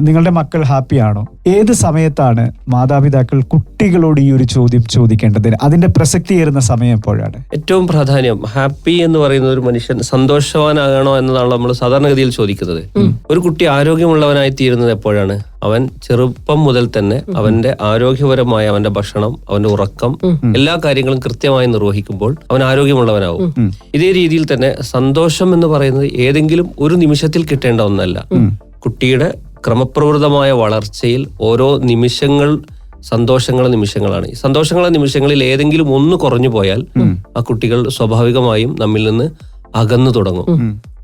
നിങ്ങളുടെ മക്കൾ ഹാപ്പിയാണോ? ഏത് സമയത്താണ് മാതാപിതാക്കൾ കുട്ടികളോട് ഈ ഒരു ചോദ്യം ചോദിക്കേണ്ടത്? അതിന്റെ പ്രസക്തി ഏറുന്ന സമയം എപ്പോഴാണ്? ഏറ്റവും പ്രാധാന്യം ഹാപ്പി എന്ന് പറയുന്ന ഒരു മനുഷ്യൻ സന്തോഷവാനാകണോ എന്നതാണ് നമ്മൾ സാധാരണഗതിയിൽ ചോദിക്കുന്നത്. ഒരു കുട്ടി ആരോഗ്യമുള്ളവനായി തീരുന്നത് എപ്പോഴാണ്? അവൻ ചെറുപ്പം മുതൽ തന്നെ അവന്റെ ആരോഗ്യപരമായ അവന്റെ ഭക്ഷണം അവന്റെ ഉറക്കം എല്ലാ കാര്യങ്ങളും കൃത്യമായി നിർവഹിക്കുമ്പോൾ അവൻ ആരോഗ്യമുള്ളവനാവും. ഇതേ രീതിയിൽ തന്നെ സന്തോഷം എന്ന് പറയുന്നത് ഏതെങ്കിലും ഒരു നിമിഷത്തിൽ കിട്ടേണ്ട ഒന്നല്ല. കുട്ടിയുടെ ക്രമപ്രവൃത്തമായ വളർച്ചയിൽ ഓരോ നിമിഷങ്ങൾ സന്തോഷങ്ങളെ നിമിഷങ്ങളാണ്. ഈ സന്തോഷങ്ങളെ നിമിഷങ്ങളിൽ ഏതെങ്കിലും ഒന്ന് കുറഞ്ഞു പോയാൽ ആ കുട്ടികൾ സ്വാഭാവികമായും നമ്മിൽ നിന്ന് അകന്നു തുടങ്ങും.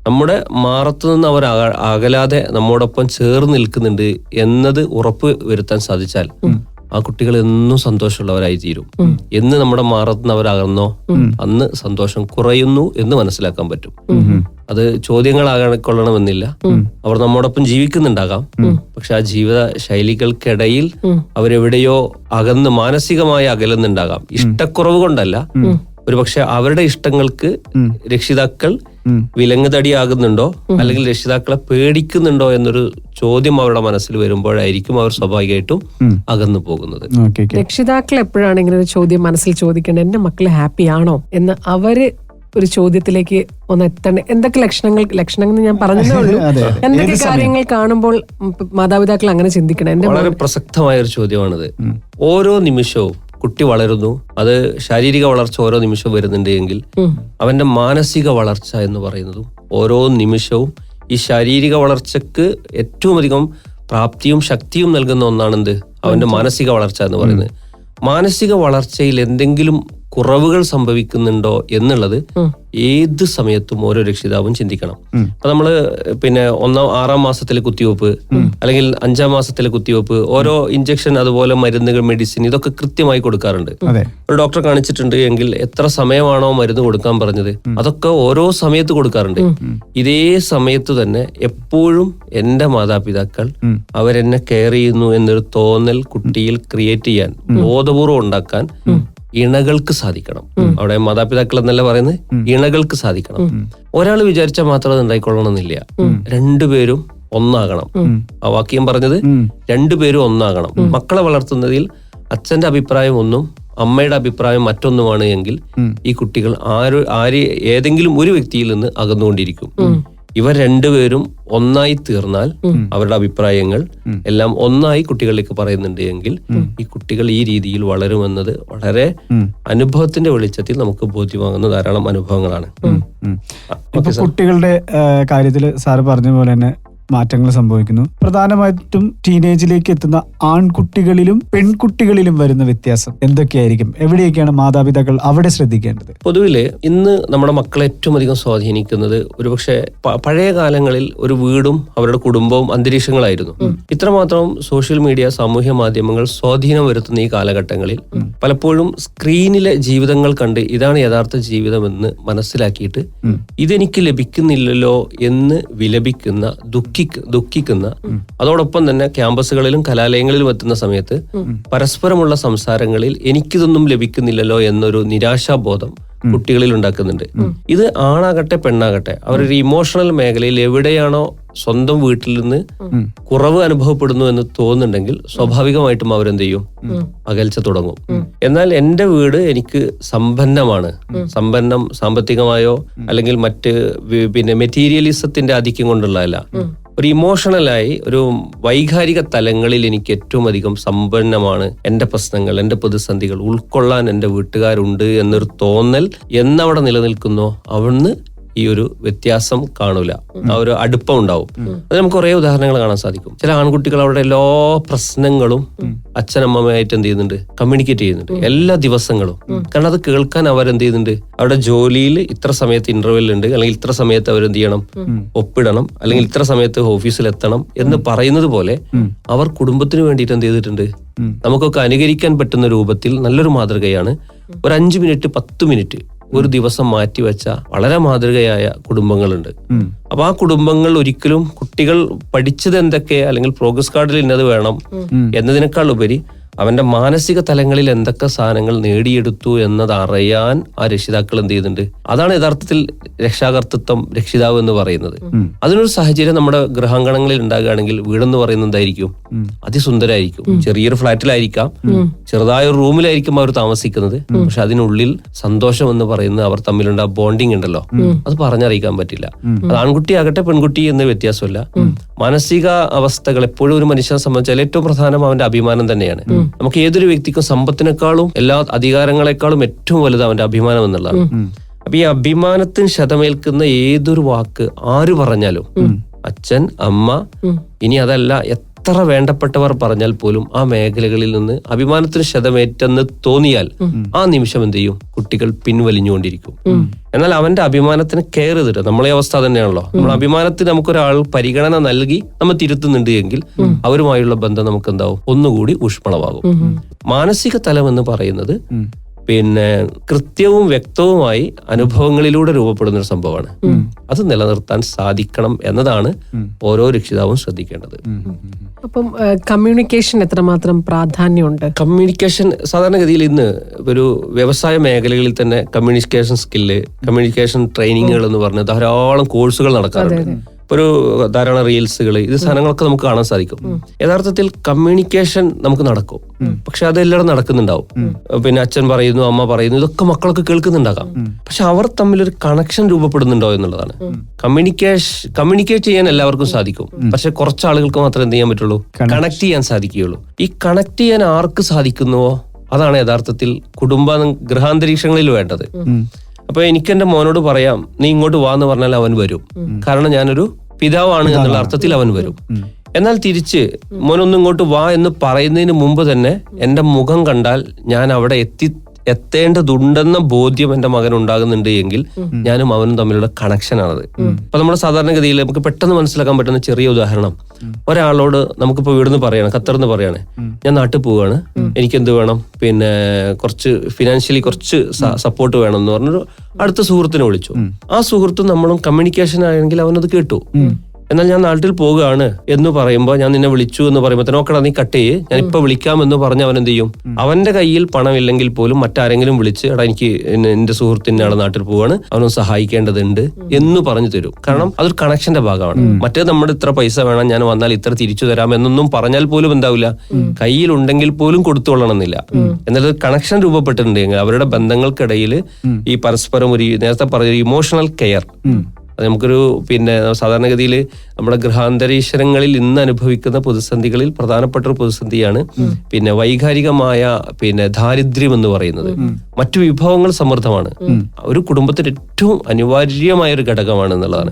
നമ്മുടെ മാറത്തു നിന്ന് അവർ അകലാതെ നമ്മോടൊപ്പം ചേർന്ന് നിൽക്കുന്നുണ്ട് എന്നത് ഉറപ്പ് വരുത്താൻ സാധിച്ചാൽ ആ കുട്ടികൾ എന്നും സന്തോഷമുള്ളവരായി തീരും. എന്ന് നമ്മുടെ മാറത്തുനിന്ന് അവർ അകന്നോ അന്ന് സന്തോഷം കുറയുന്നു എന്ന് മനസ്സിലാക്കാൻ പറ്റും. അത് ചോദ്യങ്ങളാകൊള്ളണമെന്നില്ല അവർ നമ്മോടൊപ്പം ജീവിക്കുന്നുണ്ടാകാം. പക്ഷെ ആ ജീവിത ശൈലികൾക്കിടയിൽ അവരെവിടെയോ അകന്ന് മാനസികമായി അകലുന്നുണ്ടാകാം. ഇഷ്ടക്കുറവ് കൊണ്ടല്ല. ഒരുപക്ഷെ അവരുടെ ഇഷ്ടങ്ങൾക്ക് രക്ഷിതാക്കൾ വിലങ്ങുതടിയാകുന്നുണ്ടോ? അല്ലെങ്കിൽ രക്ഷിതാക്കളെ പേടിക്കുന്നുണ്ടോ എന്നൊരു ചോദ്യം അവരുടെ മനസ്സിൽ വരുമ്പോഴായിരിക്കും അവർ സ്വാഭാവികമായിട്ടും അകന്നു പോകുന്നത്. രക്ഷിതാക്കൾ എപ്പോഴാണ് ഇങ്ങനെ ഒരു ചോദ്യം മനസ്സിൽ ചോദിക്കേണ്ടത്? എന്റെ മക്കൾ ഹാപ്പി ആണോ എന്ന് അവർ ഒരു ചോദ്യത്തിലേക്ക് ഒന്ന് എത്തണ എന്തൊക്കെ ലക്ഷണങ്ങൾ ലക്ഷണങ്ങൾ ഞാൻ പറഞ്ഞതേ ഉള്ളൂ. എന്തൊക്കെ കാര്യങ്ങൾ കാണുമ്പോൾ മാതാപിതാക്കൾ അങ്ങനെ ചിന്തിക്കണം? എന്റെ വളരെ പ്രസക്തമായ ഒരു ചോദ്യമാണിത്. ഓരോ നിമിഷവും കുട്ടി വളരുന്നു. അത് ശാരീരിക വളർച്ച ഓരോ നിമിഷവും വരുന്നുണ്ട് എങ്കിൽ അവന്റെ മാനസിക വളർച്ച എന്ന് പറയുന്നതും ഓരോ നിമിഷവും ഈ ശാരീരിക വളർച്ചക്ക് ഏറ്റവും അധികം പ്രാപ്തിയും ശക്തിയും നൽകുന്ന ഒന്നാണെന്ത്? അവന്റെ മാനസിക വളർച്ച എന്ന് പറയുന്നത്. മാനസിക വളർച്ചയിൽ എന്തെങ്കിലും കുറവുകൾ സംഭവിക്കുന്നുണ്ടോ എന്നുള്ളത് ഏത് സമയത്തും ഓരോ രക്ഷിതാവും ചിന്തിക്കണം. അപ്പൊ നമ്മൾ പിന്നെ ഒന്നാം ആറാം മാസത്തിലെ കുത്തിവെപ്പ് അല്ലെങ്കിൽ അഞ്ചാം മാസത്തിലെ കുത്തിവെപ്പ് ഓരോ ഇഞ്ചക്ഷൻ അതുപോലെ മരുന്നുകൾ മെഡിസിൻ ഇതൊക്കെ കൃത്യമായി കൊടുക്കാറുണ്ട്. അതെ. ഒരു ഡോക്ടർ കാണിച്ചിട്ടുണ്ട് എങ്കിൽ എത്ര സമയമാണോ മരുന്ന് കൊടുക്കാൻ പറഞ്ഞത്? അതൊക്കെ ഓരോ സമയത്ത് കൊടുക്കാറുണ്ട്. ഇതേ സമയത്ത് തന്നെ എപ്പോഴും എന്റെ മാതാപിതാക്കൾ അവരെന്നെ കെയർ ചെയ്യുന്നു എന്നൊരു തോന്നൽ കുട്ടിയിൽ ക്രിയേറ്റ് ചെയ്യാൻ ബോധപൂർവം ഉണ്ടാക്കാൻ ഇണകൾക്ക് സാധിക്കണം. അവിടെ മാതാപിതാക്കൾ എന്നല്ല പറയുന്നത്? ഇണകൾക്ക് സാധിക്കണം. ഒരാൾ വിചാരിച്ചാൽ മാത്രം അത് ഉണ്ടായിക്കൊള്ളണമെന്നില്ല. രണ്ടുപേരും ഒന്നാകണം. ആ വാക്യം പറഞ്ഞത് രണ്ടുപേരും ഒന്നാകണം. മക്കളെ വളർത്തുന്നതിൽ അച്ഛന്റെ അഭിപ്രായം ഒന്നും അമ്മയുടെ അഭിപ്രായം മറ്റൊന്നുമാണ് എങ്കിൽ ഈ കുട്ടികൾ ആര് ആര് ഏതെങ്കിലും ഒരു വ്യക്തിയിൽ നിന്ന് അകന്നുകൊണ്ടിരിക്കും. ഇവർ രണ്ടുപേരും ഒന്നായി തീർന്നാൽ അവരുടെ അഭിപ്രായങ്ങൾ എല്ലാം ഒന്നായി കുട്ടികളിലേക്ക് പറയുന്നുണ്ട് എങ്കിൽ ഈ കുട്ടികൾ ഈ രീതിയിൽ വളരുമെന്നത് വളരെ അനുഭവത്തിന്റെ വെളിച്ചത്തിൽ നമുക്ക് ബോധ്യമാകുന്ന ധാരാളം അനുഭവങ്ങളാണ്. കുട്ടികളുടെ കാര്യത്തിൽ സാർ പറഞ്ഞ പോലെ തന്നെ മാറ്റങ്ങൾ സംഭവിക്കുന്നു. പ്രധാനമായിട്ടും ടീനേജിലേക്ക് എത്തുന്ന ആൺകുട്ടികളിലും പെൺകുട്ടികളിലും വരുന്ന വ്യത്യാസം എന്തൊക്കെയായിരിക്കും? എവിടെയൊക്കെയാണ് മാതാപിതാക്കൾ അവിടെ ശ്രദ്ധിക്കേണ്ടത്? പൊതുവിൽ ഇന്ന് നമ്മുടെ മക്കളെ ഏറ്റവും അധികം സ്വാധീനിക്കുന്നത് ഒരുപക്ഷെ പഴയ കാലങ്ങളിൽ ഒരു വീടും അവരുടെ കുടുംബവും അന്തരീക്ഷങ്ങളായിരുന്നു. ഇത്രമാത്രം സോഷ്യൽ മീഡിയ സാമൂഹ്യ മാധ്യമങ്ങൾ സ്വാധീനം വരുത്തുന്ന ഈ കാലഘട്ടങ്ങളിൽ പലപ്പോഴും സ്ക്രീനിലെ ജീവിതങ്ങൾ കണ്ട് ഇതാണ് യഥാർത്ഥ ജീവിതമെന്ന് മനസ്സിലാക്കിയിട്ട് ഇതെനിക്ക് ലഭിക്കുന്നില്ലല്ലോ എന്ന് വിലപിക്കുന്ന ദുഃഖി ദുഃഖിക്കുന്ന അതോടൊപ്പം തന്നെ ക്യാമ്പസുകളിലും കലാലയങ്ങളിലും എത്തുന്ന സമയത്ത് പരസ്പരമുള്ള സംസാരങ്ങളിൽ എനിക്കിതൊന്നും ലഭിക്കുന്നില്ലല്ലോ എന്നൊരു നിരാശാബോധം കുട്ടികളിൽ ഉണ്ടാക്കുന്നുണ്ട്. ഇത് ആണാകട്ടെ പെണ്ണാകട്ടെ അവരൊരു ഇമോഷണൽ മേഖലയിൽ എവിടെയാണോ സ്വന്തം വീട്ടിൽ നിന്ന് കുറവ് അനുഭവപ്പെടുന്നു എന്ന് തോന്നുന്നുണ്ടെങ്കിൽ സ്വാഭാവികമായിട്ടും അവരെന്ത് ചെയ്യും? അകൽച്ച തുടങ്ങും. എന്നാൽ എന്റെ വീട് എനിക്ക് സമ്പന്നമാണ്. സമ്പന്നം സാമ്പത്തികമായോ അല്ലെങ്കിൽ മറ്റ് പിന്നെ മെറ്റീരിയലിസത്തിന്റെ ആധിക്യം കൊണ്ടുള്ളതല്ല. ഒരു ഇമോഷണലായി ഒരു വൈകാരിക തലങ്ങളിൽ എനിക്ക് ഏറ്റവും അധികം സമ്പന്നമാണ് എന്റെ പ്രശ്നങ്ങൾ എന്റെ പ്രതിസന്ധികൾ ഉൾക്കൊള്ളാൻ എന്റെ വീട്ടുകാരുണ്ട് എന്നൊരു തോന്നൽ എന്നവിടെ നിലനിൽക്കുന്നോ? അവിടുന്ന് ഈ ഒരു വ്യത്യാസം കാണൂല. ആ ഒരു അടുപ്പം ഉണ്ടാവും. അത് നമുക്ക് കുറെ ഉദാഹരണങ്ങൾ കാണാൻ സാധിക്കും. ചില ആൺകുട്ടികൾ അവരുടെ എല്ലാ പ്രശ്നങ്ങളും അച്ഛനമ്മമായിട്ട് എന്ത് ചെയ്യുന്നുണ്ട്? കമ്മ്യൂണിക്കേറ്റ് ചെയ്യുന്നുണ്ട്. എല്ലാ ദിവസങ്ങളും. കാരണം അത് കേൾക്കാൻ അവരെന്ത് ചെയ്യുന്നുണ്ട് അവരുടെ ജോലിയിൽ ഇത്ര സമയത്ത് ഇന്റർവെൽ ഉണ്ട്. അല്ലെങ്കിൽ ഇത്ര സമയത്ത് അവരെന്ത് ചെയ്യണം ഒപ്പിടണം. അല്ലെങ്കിൽ ഇത്ര സമയത്ത് ഓഫീസിൽ എത്തണം എന്ന് പറയുന്നത് പോലെ അവർ കുടുംബത്തിന് വേണ്ടിയിട്ട് എന്ത് ചെയ്തിട്ടുണ്ട്? നമുക്കൊക്കെ അനുകരിക്കാൻ പറ്റുന്ന രൂപത്തിൽ നല്ലൊരു മാതൃകയാണ് ഒരു അഞ്ചു മിനിറ്റ് പത്ത് മിനിറ്റ്. ഒരു ദിവസം മാറ്റിവെച്ച വളരെ മാതൃകയായ കുടുംബങ്ങളുണ്ട്. അപ്പൊ ആ കുടുംബങ്ങൾ ഒരിക്കലും കുട്ടികൾ പഠിച്ചത് എന്തൊക്കെ അല്ലെങ്കിൽ പ്രോഗ്രസ് കാർഡിൽ ഇന്നത് വേണം എന്നതിനേക്കാൾ ഉപരി അവന്റെ മാനസിക തലങ്ങളിൽ എന്തൊക്കെ സാധനങ്ങൾ നേടിയെടുത്തു എന്നത് അറിയാൻ ആ രക്ഷിതാക്കൾ എന്ത് ചെയ്യുന്നുണ്ട്? അതാണ് യഥാർത്ഥത്തിൽ രക്ഷാകർത്തൃത്വം രക്ഷിതാവ് എന്ന് പറയുന്നത്. അതിനൊരു സാഹചര്യം നമ്മുടെ ഗ്രഹാങ്കണങ്ങളിൽ ഉണ്ടാകുകയാണെങ്കിൽ വീടെന്ന് പറയുന്നത് എന്തായിരിക്കും? അതിസുന്ദരായിരിക്കും. ചെറിയൊരു ഫ്ലാറ്റിലായിരിക്കാം. ചെറുതായ ഒരു റൂമിലായിരിക്കും അവർ താമസിക്കുന്നത്. പക്ഷെ അതിനുള്ളിൽ സന്തോഷം എന്ന് പറയുന്നത് അവർ തമ്മിലുണ്ട് ആ ബോണ്ടിങ് ഉണ്ടല്ലോ. അത് പറഞ്ഞറിയിക്കാൻ പറ്റില്ല. അത് ആൺകുട്ടി ആകട്ടെ പെൺകുട്ടി എന്ന വ്യത്യാസമില്ല. മാനസിക അവസ്ഥകൾ എപ്പോഴും ഒരു മനുഷ്യനെ സംബന്ധിച്ചാൽ ഏറ്റവും പ്രധാനം അവന്റെ അഭിമാനം തന്നെയാണ്. നമുക്ക് ഏതൊരു വ്യക്തിക്കും സമ്പത്തിനേക്കാളും എല്ലാ അധികാരങ്ങളെക്കാളും ഏറ്റവും വലുത് അവന്റെ അഭിമാനം എന്നുള്ളതാണ്. അപ്പൊ ഈ അഭിമാനത്തിന് ശതമേൽക്കുന്ന ഏതൊരു വാക്ക് ആര് പറഞ്ഞാലും അച്ഛൻ അമ്മ ഇനി അതല്ല എത്ര വേണ്ടപ്പെട്ടവർ പറഞ്ഞാൽ പോലും ആ മേഖലകളിൽ നിന്ന് അഭിമാനത്തിന് ശതമേറ്റെന്ന് തോന്നിയാൽ ആ നിമിഷം എന്ത് ചെയ്യും? കുട്ടികൾ പിൻവലിഞ്ഞുകൊണ്ടിരിക്കും. എന്നാൽ അവന്റെ അഭിമാനത്തിന് കെയർ ചെയ്തിട്ട് നമ്മളെ അവസ്ഥ തന്നെയാണല്ലോ. നമ്മൾ അഭിമാനത്തിന് നമുക്കൊരാൾ പരിഗണന നൽകി നമ്മൾ തിരുത്തുന്നുണ്ട് എങ്കിൽ അവരുമായുള്ള ബന്ധം നമുക്ക് എന്താവും ഒന്നുകൂടി ഊഷ്മളമാകും. മാനസിക തലം എന്ന് പറയുന്നത് പിന്നെ കൃത്യവും വ്യക്തവുമായി അനുഭവങ്ങളിലൂടെ രൂപപ്പെടുന്ന ഒരു സംഭവമാണ്. അത് നിലനിർത്താൻ സാധിക്കണം എന്നതാണ് ഓരോ രക്ഷിതാവും ശ്രദ്ധിക്കേണ്ടത്. അപ്പം കമ്മ്യൂണിക്കേഷൻ എത്രമാത്രം പ്രാധാന്യമുണ്ട്? കമ്മ്യൂണിക്കേഷൻ സാധാരണഗതിയിൽ ഇന്ന് ഒരു വ്യവസായ മേഖലകളിൽ തന്നെ കമ്മ്യൂണിക്കേഷൻ സ്കില്ല് കമ്മ്യൂണിക്കേഷൻ ട്രെയിനിങ്ങുകൾ എന്ന് പറഞ്ഞ് ധാരാളം കോഴ്സുകൾ നടക്കാറുണ്ട്. ഒരു ധാരാളം റീൽസുകൾ ഇത് സാധനങ്ങളൊക്കെ നമുക്ക് കാണാൻ സാധിക്കും. യഥാർത്ഥത്തിൽ കമ്മ്യൂണിക്കേഷൻ നമുക്ക് നടക്കും. പക്ഷെ അത് എല്ലാവരും നടക്കുന്നുണ്ടാവും പിന്നെ അച്ഛൻ പറയുന്നു അമ്മ പറയുന്നു ഇതൊക്കെ മക്കളൊക്കെ കേൾക്കുന്നുണ്ടാകാം. പക്ഷെ അവർ തമ്മിൽ ഒരു കണക്ഷൻ രൂപപ്പെടുന്നുണ്ടോ എന്നുള്ളതാണ്. കമ്മ്യൂണിക്കേഷൻ കമ്മ്യൂണിക്കേറ്റ് ചെയ്യാൻ എല്ലാവർക്കും സാധിക്കും. പക്ഷെ കുറച്ച് ആളുകൾക്ക് മാത്രമേ എന്ത് ചെയ്യാൻ പറ്റുള്ളൂ? കണക്ട് ചെയ്യാൻ സാധിക്കുകയുള്ളൂ. ഈ കണക്ട് ചെയ്യാൻ ആർക്ക് സാധിക്കുന്നുവോ? അതാണ് യഥാർത്ഥത്തിൽ കുടുംബ ഗൃഹാന്തരീക്ഷങ്ങളിൽ വേണ്ടത്. അപ്പൊ എനിക്ക് എന്റെ മോനോട് പറയാം നീ ഇങ്ങോട്ട് വാ എന്ന് പറഞ്ഞാൽ അവൻ വരും. കാരണം ഞാനൊരു പിതാവാണ് എന്നുള്ള അർത്ഥത്തിൽ അവൻ വരും. എന്നാൽ തിരിച്ച് മോനൊന്നും ഇങ്ങോട്ട് വാ എന്ന് പറയുന്നതിന് മുമ്പ് തന്നെ എന്റെ മുഖം കണ്ടാൽ ഞാൻ അവിടെ എത്തി എത്തേണ്ടതുണ്ടെന്ന ബോധ്യം എന്റെ മകൻ ഉണ്ടാകുന്നുണ്ട് എങ്കിൽ ഞാനും അവനും തമ്മിലുള്ള കണക്ഷനാണത് അപ്പൊ നമ്മുടെ സാധാരണഗതിയിൽ നമുക്ക് പെട്ടെന്ന് മനസ്സിലാക്കാൻ പറ്റുന്ന ചെറിയ ഉദാഹരണം. ഒരാളോട് നമുക്കിപ്പോ വീടുന്ന് പറയാണ് ഖത്തറിന്ന് പറയാണ് ഞാൻ നാട്ടിൽ പോവാണ് എനിക്ക് എന്ത് വേണം? പിന്നെ കുറച്ച് ഫിനാൻഷ്യലി കുറച്ച് സപ്പോർട്ട് വേണം എന്ന് പറഞ്ഞൊരു അടുത്ത സുഹൃത്തിനെ വിളിച്ചു. ആ സുഹൃത്ത് നമ്മളും കമ്മ്യൂണിക്കേഷൻ ആയെങ്കിൽ അവനത് കേട്ടു. എന്നാൽ ഞാൻ നാട്ടിൽ പോവുകയാണ് എന്ന് പറയുമ്പോൾ ഞാൻ നിന്നെ വിളിച്ചു എന്ന് പറയുമ്പോൾ നോക്കടാ നീ കട്ട് ചെയ്യ്. ഞാൻ ഇപ്പൊ വിളിക്കാം എന്ന് പറഞ്ഞ് അവൻ എന്ത് ചെയ്യും? അവന്റെ കയ്യിൽ പണമില്ലെങ്കിൽ പോലും മറ്റാരെങ്കിലും വിളിച്ച് എടാ എനിക്ക് എന്റെ സുഹൃത്തിന്റെ ആളെ നാട്ടിൽ പോവാണ്. അവനൊന്ന് സഹായിക്കേണ്ടതുണ്ട് എന്ന് പറഞ്ഞു തരും. കാരണം അതൊരു കണക്ഷന്റെ ഭാഗമാണ്. മറ്റേ നമ്മുടെ ഇത്ര പൈസ വേണം ഞാൻ വന്നാൽ ഇത്ര തിരിച്ചു തരാം എന്നൊന്നും പറഞ്ഞാൽ പോലും എന്താവില്ല. കയ്യിലുണ്ടെങ്കിൽ പോലും കൊടുത്തുകൊള്ളണമെന്നില്ല എന്നാൽ കണക്ഷൻ രൂപപ്പെട്ടിട്ടുണ്ടെങ്കിൽ അവരുടെ ബന്ധങ്ങൾക്കിടയിൽ ഈ പരസ്പരം ഒരു നേരത്തെ പറഞ്ഞ ഇമോഷണൽ കെയർ അത് നമുക്കൊരു പിന്നെ സാധാരണഗതിയിൽ നമ്മുടെ ഗൃഹാന്തരീക്ഷരങ്ങളിൽ ഇന്ന് അനുഭവിക്കുന്ന പ്രതിസന്ധികളിൽ പ്രധാനപ്പെട്ട ഒരു പ്രതിസന്ധിയാണ് പിന്നെ വൈകാരികമായ പിന്നെ ദാരിദ്ര്യം എന്ന് പറയുന്നത്. മറ്റു വിഭവങ്ങൾ സമൃദ്ധമാണ്. ഒരു കുടുംബത്തിന് ഏറ്റവും അനിവാര്യമായ ഒരു ഘടകമാണ് എന്നുള്ളതാണ്.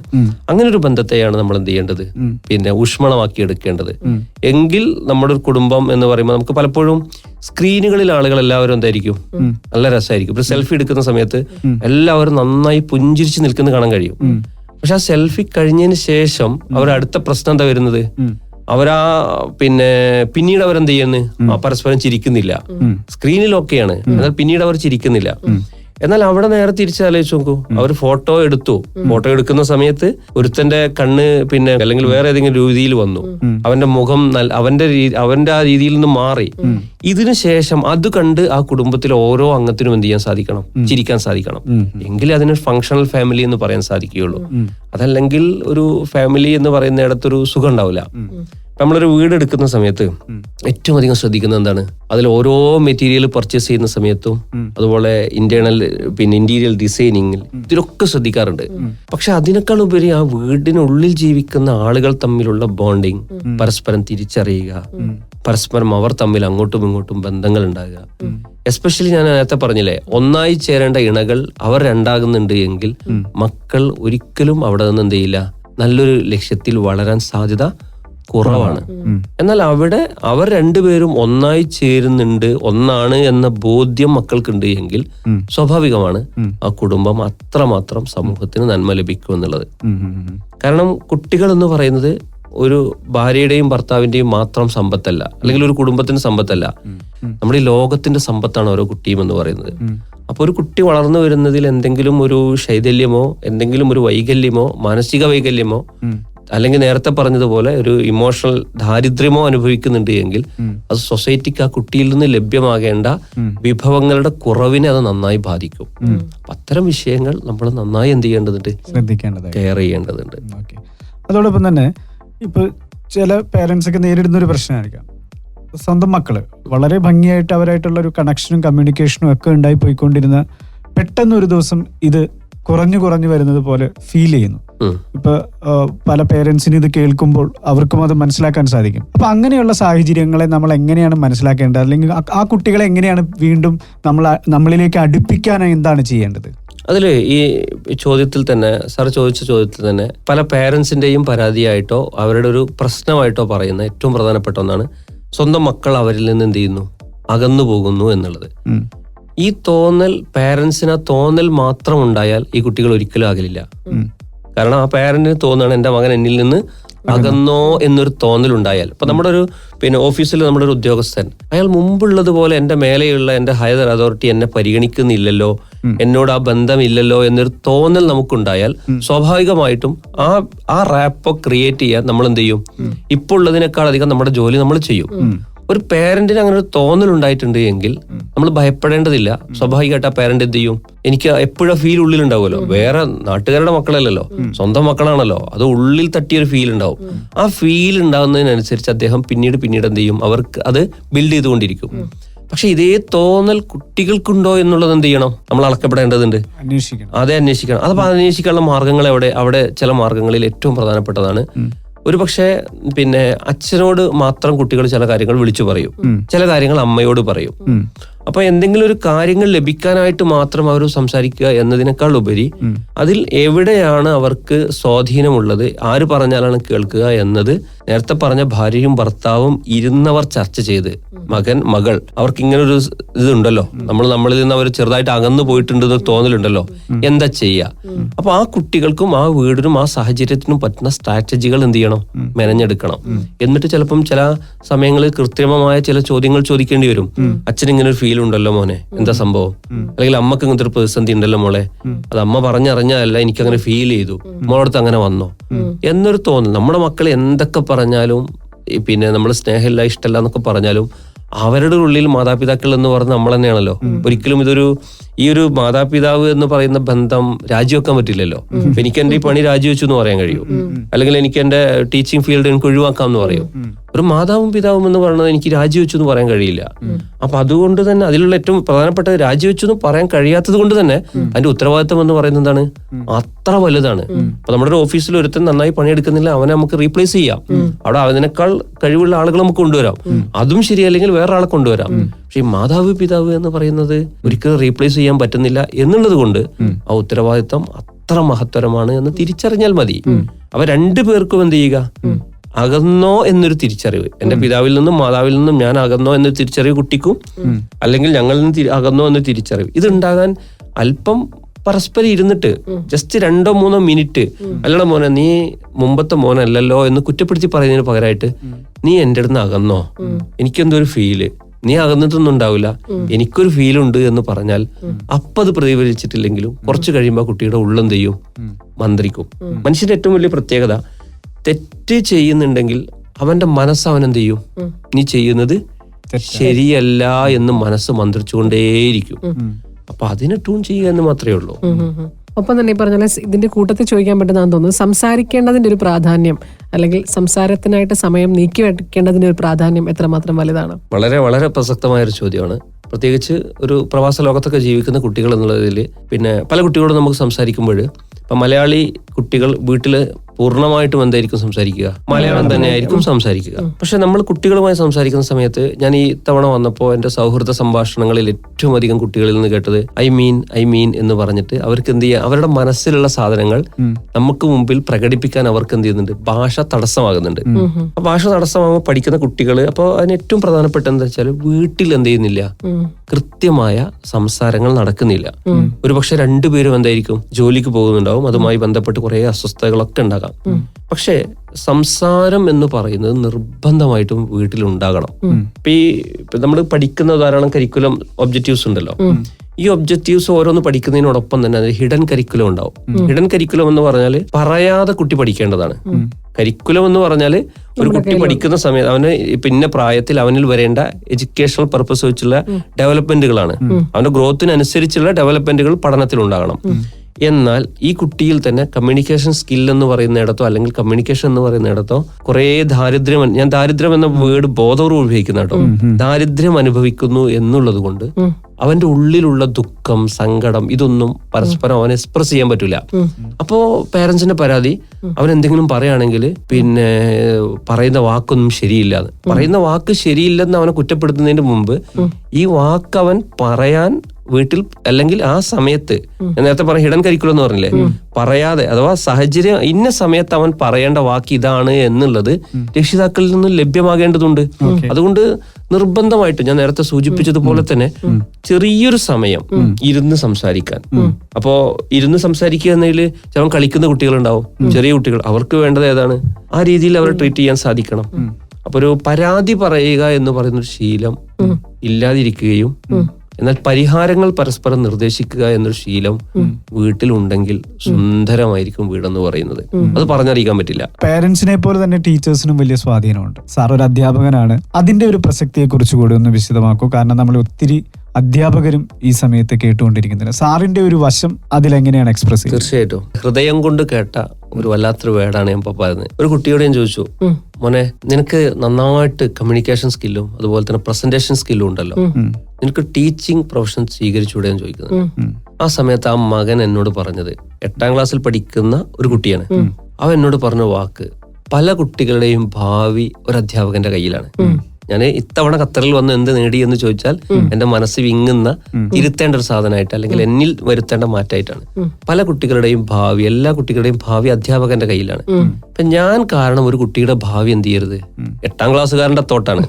അങ്ങനെ ഒരു ബന്ധത്തെയാണ് നമ്മൾ എന്ത് ചെയ്യേണ്ടത്? പിന്നെ ഊഷ്മളമാക്കി എടുക്കേണ്ടത്. എങ്കിൽ നമ്മുടെ ഒരു കുടുംബം എന്ന് പറയുമ്പോൾ നമുക്ക് പലപ്പോഴും സ്ക്രീനുകളിൽ ആളുകൾ എല്ലാവരും എന്തായിരിക്കും? നല്ല രസമായിരിക്കും. ഇപ്പൊ സെൽഫി എടുക്കുന്ന സമയത്ത് എല്ലാവരും നന്നായി പുഞ്ചിരിച്ച് നിൽക്കുന്നത് കാണാൻ കഴിയും. പക്ഷെ ആ സെൽഫി കഴിഞ്ഞതിന് ശേഷം അവരടുത്ത അടുത്ത പ്രശ്നം എന്താ വരുന്നത്? അവരാ പിന്നെ പിന്നീട് അവരെന്ത് ചെയ്യുന്നു? പരസ്പരം ചിരിക്കുന്നില്ല. സ്ക്രീനിൽ ഓക്കെയാണ് എന്നാൽ പിന്നീട് അവർ ചിരിക്കുന്നില്ല. എന്നാൽ അവിടെ നേരെ തിരിച്ചാലോചിച്ച് നോക്കൂ. അവർ ഫോട്ടോ എടുത്തു. ഫോട്ടോ എടുക്കുന്ന സമയത്ത് ഒരുത്തന്റെ കണ്ണ് പിന്നെ അല്ലെങ്കിൽ വേറെ ഏതെങ്കിലും രീതിയിൽ വന്നു. അവന്റെ മുഖം നല്ല- അവന്റെ അവന്റെ ആ രീതിയിൽ നിന്ന് മാറി. ഇതിനുശേഷം അത് കണ്ട് ആ കുടുംബത്തിലെ ഓരോ അംഗത്തിനും എന്ത് ചെയ്യാൻ സാധിക്കണം? ചിരിക്കാൻ സാധിക്കണം. എങ്കിൽ അതിന് ഫങ്ഷണൽ ഫാമിലി എന്ന് പറയാൻ സാധിക്കുകയുള്ളൂ. അതല്ലെങ്കിൽ ഒരു ഫാമിലി എന്ന് പറയുന്നിടത്തൊരു സുഖം ഉണ്ടാവില്ല. നമ്മളൊരു വീട് എടുക്കുന്ന സമയത്ത് ഏറ്റവും അധികം ശ്രദ്ധിക്കുന്നത് എന്താണ്? അതിൽ ഓരോ മെറ്റീരിയൽ പർച്ചേസ് ചെയ്യുന്ന സമയത്തും അതുപോലെ ഇന്റേണൽ പിന്നെ ഇന്റീരിയൽ ഡിസൈനിങ്ങിൽ ഇതിലൊക്കെ ശ്രദ്ധിക്കാറുണ്ട്. പക്ഷെ അതിനേക്കാൾ ഉപരി ആ വീടിനുള്ളിൽ ജീവിക്കുന്ന ആളുകൾ തമ്മിലുള്ള ബോണ്ടിങ് പരസ്പരം തിരിച്ചറിയുക. പരസ്പരം അവർ തമ്മിൽ അങ്ങോട്ടും ഇങ്ങോട്ടും ബന്ധങ്ങൾ ഉണ്ടാകുക. എസ്പെഷ്യലി ഞാൻ നേരത്തെ പറഞ്ഞില്ലേ ഒന്നായി ചേരേണ്ട ഇണകൾ അവർ രണ്ടാകുന്നുണ്ട് എങ്കിൽ മക്കൾ ഒരിക്കലും അവിടെ നിന്ന് എന്ത് ചെയ്യില്ല നല്ലൊരു ലക്ഷ്യത്തിൽ വളരാൻ സാധ്യത കുറവാണ്. എന്നാൽ അവിടെ അവർ രണ്ടുപേരും ഒന്നായി ചേരുന്നുണ്ട് ഒന്നാണ് എന്ന ബോധ്യം മക്കൾക്കുണ്ട് എങ്കിൽ സ്വാഭാവികമാണ് ആ കുടുംബം അത്രമാത്രം സമൂഹത്തിന് നന്മ ലഭിക്കും എന്നുള്ളത്. കാരണം കുട്ടികൾ എന്ന് പറയുന്നത് ഒരു ഭാര്യയുടെയും ഭർത്താവിന്റെയും മാത്രം സമ്പത്തല്ല അല്ലെങ്കിൽ ഒരു കുടുംബത്തിന്റെ സമ്പത്തല്ല. നമ്മുടെ ഈ ലോകത്തിന്റെ സമ്പത്താണ് ഓരോ കുട്ടിയും എന്ന് പറയുന്നത്. അപ്പൊ ഒരു കുട്ടി വളർന്നു വരുന്നതിൽ എന്തെങ്കിലും ഒരു ശൈതല്യമോ എന്തെങ്കിലും ഒരു വൈകല്യമോ മാനസിക വൈകല്യമോ അല്ലെങ്കിൽ നേരത്തെ പറഞ്ഞതുപോലെ ഒരു ഇമോഷണൽ ദാരിദ്ര്യമോ അനുഭവിക്കുന്നുണ്ട് എങ്കിൽ അത് സൊസൈറ്റിക്ക് ആ കുട്ടിയിൽ നിന്ന് ലഭ്യമാകേണ്ട വിഭവങ്ങളുടെ കുറവിനെ അത് നന്നായി ബാധിക്കും. അത്തരം വിഷയങ്ങൾ നമ്മൾ നന്നായി എന്ത് ചെയ്യേണ്ടതുണ്ട്? ശ്രദ്ധിക്കേണ്ടത് കെയർ ചെയ്യേണ്ടതുണ്ട്. അതോടൊപ്പം തന്നെ ഇപ്പൊ ചില പേരൻസ് ഒക്കെ നേരിടുന്ന ഒരു പ്രശ്നമായിരിക്കാം. സ്വന്തം മക്കൾ വളരെ ഭംഗിയായിട്ട് അവരായിട്ടുള്ള ഒരു കണക്ഷനും കമ്മ്യൂണിക്കേഷനും ഒക്കെ ഉണ്ടായി പോയിക്കൊണ്ടിരുന്ന പെട്ടെന്ന് ഒരു ദിവസം ഇത് കുറഞ്ഞു കുറഞ്ഞു വരുന്നത് പോലെ ഫീൽ ചെയ്യുന്നു. ഇപ്പൊ പല പേരൻസിന് ഇത് കേൾക്കുമ്പോൾ അവർക്കും അത് മനസ്സിലാക്കാൻ സാധിക്കും. അപ്പൊ അങ്ങനെയുള്ള സാഹചര്യങ്ങളെ നമ്മൾ എങ്ങനെയാണ് മനസ്സിലാക്കേണ്ടത്? അല്ലെങ്കിൽ ആ- കുട്ടികളെ എങ്ങനെയാണ് വീണ്ടും നമ്മൾ നമ്മളിലേക്ക് അടുപ്പിക്കാൻ എന്താണ് ചെയ്യേണ്ടത്? അതിൽ ഈ ചോദ്യത്തിൽ തന്നെ സാർ ചോദിച്ച ചോദ്യത്തിൽ തന്നെ പല പേരൻസിന്റെയും പരാതിയായിട്ടോ അവരുടെ ഒരു പ്രശ്നമായിട്ടോ പറയുന്ന ഏറ്റവും പ്രധാനപ്പെട്ട ഒന്നാണ് സ്വന്തം മക്കൾ അവരിൽ നിന്ന് എന്ത് ചെയ്യുന്നു? അകന്നു പോകുന്നു എന്നുള്ളത്. ഈ തോന്നൽ പേരൻസിന് ആ തോന്നൽ മാത്രം ഉണ്ടായാൽ ഈ കുട്ടികൾ ഒരിക്കലും അകലില്ല കാരണം ആ പേരന്റിന് തോന്നുകയാണ് എന്റെ മകൻ എന്നിൽ നിന്ന് അകന്നോ എന്നൊരു തോന്നൽ ഉണ്ടായാൽ. ഇപ്പൊ നമ്മുടെ ഒരു പിന്നെ ഓഫീസിൽ നമ്മുടെ ഒരു ഉദ്യോഗസ്ഥൻ അയാൾ മുമ്പുള്ളതുപോലെ എന്റെ മേലെയുള്ള എന്റെ ഹയർ അതോറിറ്റി എന്നെ പരിഗണിക്കുന്നില്ലല്ലോ എന്നോട് ആ ബന്ധമില്ലല്ലോ എന്നൊരു തോന്നൽ നമുക്കുണ്ടായാൽ സ്വാഭാവികമായിട്ടും ആ ആ റാപ്പ് ക്രിയേറ്റ് ചെയ്യാൻ നമ്മൾ എന്ത് ചെയ്യും? ഇപ്പോൾ ഉള്ളതിനേക്കാൾ അധികം നമ്മുടെ ജോലി നമ്മൾ ചെയ്യും. ഒരു പേരന്റിന് അങ്ങനെ ഒരു തോന്നൽ ഉണ്ടായിട്ടുണ്ട് എങ്കിൽ നമ്മൾ ഭയപ്പെടേണ്ടതില്ല. സ്വാഭാവികമായിട്ട് ആ പേരന്റ് എന്ത് ചെയ്യും? എനിക്ക് എപ്പോഴും ഫീൽ ഉള്ളിൽ ഉണ്ടാവുമല്ലോ വേറെ നാട്ടുകാരുടെ മക്കളല്ലല്ലോ. സ്വന്തം മക്കളാണല്ലോ. അത് ഉള്ളിൽ തട്ടിയൊരു ഫീൽ ഉണ്ടാവും. ആ ഫീൽ ഉണ്ടാകുന്നതിനനുസരിച്ച് അദ്ദേഹം പിന്നീട് പിന്നീട് എന്ത് ചെയ്യും? അവർക്ക് അത് ബിൽഡ് ചെയ്തുകൊണ്ടിരിക്കും. പക്ഷെ ഇതേ തോന്നൽ കുട്ടികൾക്കുണ്ടോ എന്നുള്ളത് എന്ത് ചെയ്യണം? നമ്മൾ അളക്കപ്പെടേണ്ടതുണ്ട്. അന്വേഷിക്കണം. അതെ അന്വേഷിക്കണം. അതപ്പോൾ അന്വേഷിക്കാനുള്ള മാർഗങ്ങൾ എവിടെ? അവിടെ ചില മാർഗങ്ങളിൽ ഏറ്റവും പ്രധാനപ്പെട്ടതാണ്. ഒരു പക്ഷേ പിന്നെ അച്ഛനോട് മാത്രം കുട്ടികൾ ചില കാര്യങ്ങൾ വിളിച്ചു പറയും. ചില കാര്യങ്ങൾ അമ്മയോട് പറയും. അപ്പൊ എന്തെങ്കിലും ഒരു കാര്യങ്ങൾ ലഭിക്കാനായിട്ട് മാത്രം അവർ സംസാരിക്കുക എന്നതിനേക്കാൾ ഉപരി അതിൽ എവിടെയാണ് അവർക്ക് സ്വാധീനമുള്ളത്? ആര് പറഞ്ഞാലാണ് കേൾക്കുക എന്നത് നേരത്തെ പറഞ്ഞ ഭാര്യയും ഭർത്താവും ഇരുന്നവർ ചർച്ച ചെയ്ത്. മകൻ മകൾ. അവർക്ക് ഇങ്ങനെ ഒരു ഇതുണ്ടല്ലോ. നമ്മൾ നമ്മളിൽ നിന്ന് അവർ ചെറുതായിട്ട് അകന്നു പോയിട്ടുണ്ടെന്ന് തോന്നലുണ്ടല്ലോ. എന്താ ചെയ്യുക അപ്പൊ ആ കുട്ടികൾക്കും ആ വീടിനും ആ സാഹചര്യത്തിനും പറ്റുന്ന സ്ട്രാറ്റജികൾ എന്ത് ചെയ്യണം? മെനഞ്ഞെടുക്കണം. എന്നിട്ട് ചിലപ്പം ചില സമയങ്ങളിൽ കൃത്രിമമായ ചില ചോദ്യങ്ങൾ ചോദിക്കേണ്ടി വരും. അച്ഛൻ ഇങ്ങനെ ഒരു ഫീൽ ഉണ്ടല്ലോ മോനെ. എന്താ സംഭവം? അല്ലെങ്കിൽ അമ്മയ്ക്ക് ഇങ്ങനത്തെ ഒരു പ്രതിസന്ധി ഉണ്ടല്ലോ മോളെ. അത് അമ്മ പറഞ്ഞറിഞ്ഞല്ല എനിക്ക് അങ്ങനെ ഫീൽ ചെയ്തു മോളടുത്ത് അങ്ങനെ വന്നോ? എന്നൊരു തോന്നൽ. നമ്മുടെ മക്കൾ എന്തൊക്കെ പറഞ്ഞാലും പിന്നെ നമ്മൾ സ്നേഹമില്ല ഇഷ്ടമല്ല എന്നൊക്കെ പറഞ്ഞാലും അവരുടെ ഉള്ളിൽ മാതാപിതാക്കൾ എന്ന് പറഞ്ഞ നമ്മൾ തന്നെയാണല്ലോ ഒരിക്കലും ഇതൊരു ഈ ഒരു മാതാപിതാവ് എന്ന് പറയുന്ന ബന്ധം രാജിവെക്കാൻ പറ്റില്ലല്ലോ. എനിക്ക് എന്റെ ഈ പണി രാജിവെച്ചു എന്ന് പറയാൻ കഴിയും. അല്ലെങ്കിൽ എനിക്ക് എന്റെ ടീച്ചിങ് ഫീൽഡ് എനിക്ക് ഒഴിവാക്കാം എന്ന് പറയും. ഒരു മാതാവും പിതാവും എന്ന് പറയുന്നത് എനിക്ക് രാജിവെച്ചു എന്ന് പറയാൻ കഴിയില്ല. അപ്പൊ അതുകൊണ്ട് തന്നെ അതിലുള്ള ഏറ്റവും പ്രധാനപ്പെട്ട രാജിവെച്ചു എന്ന് പറയാൻ കഴിയാത്തത് കൊണ്ട് തന്നെ അതിന്റെ ഉത്തരവാദിത്തം എന്ന് പറയുന്നത് എന്താണ്? അത്ര വലുതാണ്. അപ്പൊ നമ്മുടെ ഒരു ഓഫീസിൽ ഒരുത്തൻ നന്നായി പണിയെടുക്കുന്നില്ല അവനെ നമുക്ക് റീപ്ലേസ് ചെയ്യാം. അവിടെ അവനേക്കാൾ കഴിവുള്ള ആളുകൾ നമുക്ക് കൊണ്ടുവരാം. അതും ശരിയല്ലെങ്കിൽ വേറെ ആളെ കൊണ്ടുവരാം. പക്ഷെ ഈ മാതാവ് പിതാവ് എന്ന് പറയുന്നത് ഒരിക്കലും റീപ്ലേസ് ചെയ്യാൻ പറ്റുന്നില്ല എന്നുള്ളത് കൊണ്ട് ആ ഉത്തരവാദിത്തം അത്ര മഹത്തരമാണ് എന്ന് തിരിച്ചറിഞ്ഞാൽ മതി. അവ രണ്ടു പേർക്കും എന്ത് ചെയ്യുക? അകന്നോ എന്നൊരു തിരിച്ചറിവ്. എന്റെ പിതാവിൽ നിന്നും മാതാവിൽ നിന്നും ഞാൻ അകന്നോ എന്നൊരു തിരിച്ചറിവ് കുട്ടിക്കും. അല്ലെങ്കിൽ ഞങ്ങളിൽ നിന്ന് അകന്നോ എന്നൊരു തിരിച്ചറിവ്. ഇത് ഇതുണ്ടാകാൻ അല്പം പരസ്പരം ഇരുന്നിട്ട് ജസ്റ്റ് രണ്ടോ മൂന്നോ മിനിറ്റ് അല്ലട മോനെ നീ മുമ്പത്തെ മോനല്ലല്ലോ എന്ന് കുറ്റപ്പെടുത്തി പറയുന്നതിന് പകരമായിട്ട് നീ എന്റെ അടുത്ത് അകന്നോ. എനിക്കെന്തോ ഒരു ഫീൽ നീ അകന്നിട്ടൊന്നും ഉണ്ടാവില്ല. എനിക്കൊരു ഫീൽ ഉണ്ട് എന്ന് പറഞ്ഞാൽ അപ്പൊ അത് പ്രതിഫലിച്ചിട്ടില്ലെങ്കിലും കുറച്ച് കഴിയുമ്പോൾ കുട്ടിയുടെ ഉള്ളെന്ത് ചെയ്യും? മന്ത്രിക്കും. മനുഷ്യന്റെ ഏറ്റവും വലിയ പ്രത്യേകത തെറ്റ് ചെയ്യുന്നുണ്ടെങ്കിൽ അവന്റെ മനസ്സ് അവൻ എന്ത് ചെയ്യും നീ ചെയ്യുന്നത് ശരിയല്ല എന്ന് മനസ്സ് മന്ത്രിച്ചുകൊണ്ടേയിരിക്കും. അപ്പൊ അതിനെ ട്യൂൺ ചെയ്യുക എന്ന് മാത്രമേ ഉള്ളൂ. ഒപ്പം തന്നെ ഈ പറഞ്ഞ ഇതിന്റെ കൂട്ടത്തിൽ ചോദിക്കാൻ പറ്റുന്ന തോന്നുന്നു സംസാരിക്കേണ്ടതിന്റെ ഒരു പ്രാധാന്യം അല്ലെങ്കിൽ സംസാരത്തിനായിട്ട് സമയം നീക്കി വെക്കേണ്ടതിന്റെ ഒരു പ്രാധാന്യം എത്രമാത്രം വലുതാണ്? വളരെ വളരെ പ്രസക്തമായ ഒരു ചോദ്യമാണ്. പ്രത്യേകിച്ച് ഒരു പ്രവാസ ലോകത്തൊക്കെ ജീവിക്കുന്ന കുട്ടികൾ എന്നുള്ളതിൽ പിന്നെ പല കുട്ടികളോടും നമുക്ക് സംസാരിക്കുമ്പോൾ ഇപ്പം മലയാളി കുട്ടികൾ വീട്ടിൽ പൂർണമായിട്ടും എന്തായിരിക്കും സംസാരിക്കുക? മലയാളം തന്നെ ആയിരിക്കും സംസാരിക്കുക. പക്ഷെ നമ്മൾ കുട്ടികളുമായി സംസാരിക്കുന്ന സമയത്ത് ഞാൻ ഈ തവണ വന്നപ്പോൾ എന്റെ സൗഹൃദ സംഭാഷണങ്ങളിൽ ഏറ്റവും അധികം കുട്ടികളിൽ നിന്ന് കേട്ടത് ഐ മീൻ ഐ മീൻ എന്ന് പറഞ്ഞിട്ട് അവർക്ക് എന്ത് ചെയ്യുക അവരുടെ മനസ്സിലുള്ള സാധനങ്ങൾ നമുക്ക് മുമ്പിൽ പ്രകടിപ്പിക്കാൻ അവർക്ക് എന്ത് ചെയ്യുന്നുണ്ട്? ഭാഷ തടസ്സമാകുന്നുണ്ട്. ഭാഷ തടസ്സമാകുമ്പോൾ പഠിക്കുന്ന കുട്ടികൾ അപ്പോൾ അതിന് ഏറ്റവും പ്രധാനപ്പെട്ട എന്താ വെച്ചാൽ വീട്ടിൽ എന്ത് ചെയ്യുന്നില്ല? കൃത്യമായ സംസാരങ്ങൾ നടക്കുന്നില്ല. ഒരുപക്ഷെ രണ്ടുപേരും എന്തായിരിക്കും? ജോലിക്ക് പോകുന്നുണ്ടാവും. അതുമായി ബന്ധപ്പെട്ട് കുറെ അസ്വസ്ഥതകളൊക്കെ ഉണ്ടാകാം. പക്ഷേ സംസാരം എന്ന് പറയുന്നത് നിർബന്ധമായിട്ടും വീട്ടിലുണ്ടാകണം. ഇപ്പൊ ഈ നമ്മൾ പഠിക്കുന്ന ധാരാളം കരിക്കുലം ഒബ്ജക്റ്റീവ്സ് ഉണ്ടല്ലോ. ഈ ഒബ്ജക്റ്റീവ്സ് ഓരോന്ന് പഠിക്കുന്നതിനോടൊപ്പം തന്നെ ഹിഡൻ കരിക്കുലം ഉണ്ടാവും. ഹിഡൻ കരിക്കുലം എന്ന് പറഞ്ഞാൽ പറയാതെ കുട്ടി പഠിക്കേണ്ടതാണ്. കരിക്കുലം എന്ന് പറഞ്ഞാൽ ഒരു കുട്ടി പഠിക്കുന്ന സമയത്ത് അവന് പിന്നെ പ്രായത്തിൽ അവനിൽ വരേണ്ട എഡ്യൂക്കേഷണൽ പർപ്പസ് വെച്ചുള്ള ഡെവലപ്മെന്റുകളാണ് അവന്റെ ഗ്രോത്തിനനുസരിച്ചുള്ള ഡെവലപ്മെന്റുകൾ പഠനത്തിൽ ഉണ്ടാകണം എന്നാൽ ഈ കുട്ടിയിൽ തന്നെ കമ്മ്യൂണിക്കേഷൻ സ്കിൽ എന്ന് പറയുന്നിടത്തോ അല്ലെങ്കിൽ കമ്മ്യൂണിക്കേഷൻ എന്ന് പറയുന്നിടത്തോ കുറേ ദാരിദ്ര്യം ഞാൻ ദാരിദ്ര്യം എന്ന വേർഡ് ബോധപൂർവം ഉപയോഗിക്കുന്ന കേട്ടോ. ദാരിദ്ര്യം അനുഭവിക്കുന്നു എന്നുള്ളത് കൊണ്ട് അവന്റെ ഉള്ളിലുള്ള ദുഃഖം സങ്കടം ഇതൊന്നും പരസ്പരം അവൻ എക്സ്പ്രസ് ചെയ്യാൻ പറ്റില്ല അപ്പോ പേരൻസിന്റെ പരാതി അവൻ എന്തെങ്കിലും പറയുകയാണെങ്കിൽ പിന്നെ പറയുന്ന വാക്കൊന്നും ശരിയില്ല. പറയുന്ന വാക്ക് ശരിയില്ലെന്ന് അവനെ കുറ്റപ്പെടുത്തുന്നതിന് മുമ്പ് ഈ വാക്ക് അവൻ പറയാൻ വീട്ടിൽ അല്ലെങ്കിൽ ആ സമയത്ത് നേരത്തെ പറഞ്ഞ ഹിഡൻ കരിക്കുലം എന്ന് പറഞ്ഞില്ലേ? പറയാതെ അഥവാ സാഹചര്യം ഇന്ന സമയത്ത് അവൻ പറയേണ്ട വാക്ക് ഇതാണ് എന്നുള്ളത് രക്ഷിതാക്കളിൽ നിന്ന് ലഭ്യമാകേണ്ടതുണ്ട്. അതുകൊണ്ട് നിർബന്ധമായിട്ടും ഞാൻ നേരത്തെ സൂചിപ്പിച്ചതുപോലെ തന്നെ ചെറിയൊരു സമയം ഇരുന്ന് സംസാരിക്കാൻ. അപ്പോ ഇരുന്ന് സംസാരിക്കുക എന്നതിൽ ചിലപ്പോൾ കളിക്കുന്ന കുട്ടികളുണ്ടാവും. ചെറിയ കുട്ടികൾ. അവർക്ക് വേണ്ടത് ഏതാണ്? ആ രീതിയിൽ അവരെ ട്രീറ്റ് ചെയ്യാൻ സാധിക്കണം. അപ്പൊ ഒരു പരാതി പറയുക എന്ന് പറയുന്ന ഒരു ശീലം ഇല്ലാതിരിക്കുകയും എന്നാൽ പരിഹാരങ്ങൾ പരസ്പരം നിർദ്ദേശിക്കുക എന്നൊരു ശീലം വീട്ടിലുണ്ടെങ്കിൽ സുന്ദരമായിരിക്കും വീടെന്ന് പറയുന്നത്. അത് പറഞ്ഞറിയിക്കാൻ പറ്റില്ല. പേരൻസിനെ പോലെ തന്നെ ടീച്ചേഴ്സിനും വലിയ സ്വാധീനമുണ്ട്. സാർ ഒരു അധ്യാപകനാണ്. അതിന്റെ ഒരു പ്രസക്തിയെ കുറിച്ച് കൂടി ഒന്ന് വിശദമാക്കൂ. കാരണം നമ്മൾ ഒത്തിരി അധ്യാപകരും ഈ സമയത്ത് കേട്ടുകൊണ്ടിരിക്കുന്നത് സാറിന്റെ ഒരു വശം അതിലെങ്ങനെയാണ് എക്സ്പ്രസ് ചെയ്യുന്നത്? തീർച്ചയായിട്ടും. ഹൃദയം കൊണ്ട് കേട്ട ഒരു വല്ലാത്തൊരു വേർഡാണ് ഞാൻ ഇപ്പോൾ പറയുന്നത്. ഒരു കുട്ടിയോട് ഞാൻ ചോദിച്ചു മോനെ നിനക്ക് നന്നായിട്ട് കമ്മ്യൂണിക്കേഷൻ സ്കില്ലും അതുപോലെ തന്നെ പ്രസന്റേഷൻ സ്കില്ലും ഉണ്ടല്ലോ. നിനക്ക് ടീച്ചിങ് പ്രൊഫഷൻ സ്വീകരിച്ചൂടെ എന്ന് ചോദിക്കുന്നത്. ആ സമയത്ത് ആ മകൻ എന്നോട് പറഞ്ഞത് എട്ടാം ക്ലാസ്സിൽ പഠിക്കുന്ന ഒരു കുട്ടിയാണ്. അവൻ എന്നോട് പറഞ്ഞ വാക്ക് പല കുട്ടികളുടെയും ഭാവി ഒരു അധ്യാപകന്റെ കയ്യിലാണ്. ഞാൻ ഇത്തവണ ഖത്തറിൽ വന്ന് എന്ത് നേടി എന്ന് ചോദിച്ചാൽ എന്റെ മനസ്സ് വിങ്ങുന്ന ഇരുത്തേണ്ട ഒരു സാധനമായിട്ട് അല്ലെങ്കിൽ എന്നിൽ വരുത്തേണ്ട മാറ്റമായിട്ടാണ്. പല കുട്ടികളുടെയും ഭാവി എല്ലാ കുട്ടികളുടെയും ഭാവി അധ്യാപകന്റെ കയ്യിലാണ്. അപ്പൊ ഞാൻ കാരണം ഒരു കുട്ടിയുടെ ഭാവി എന്ത് ചെയ്യരുത്? എട്ടാം ക്ലാസ്സുകാരന്റെ തോട്ടാണ്.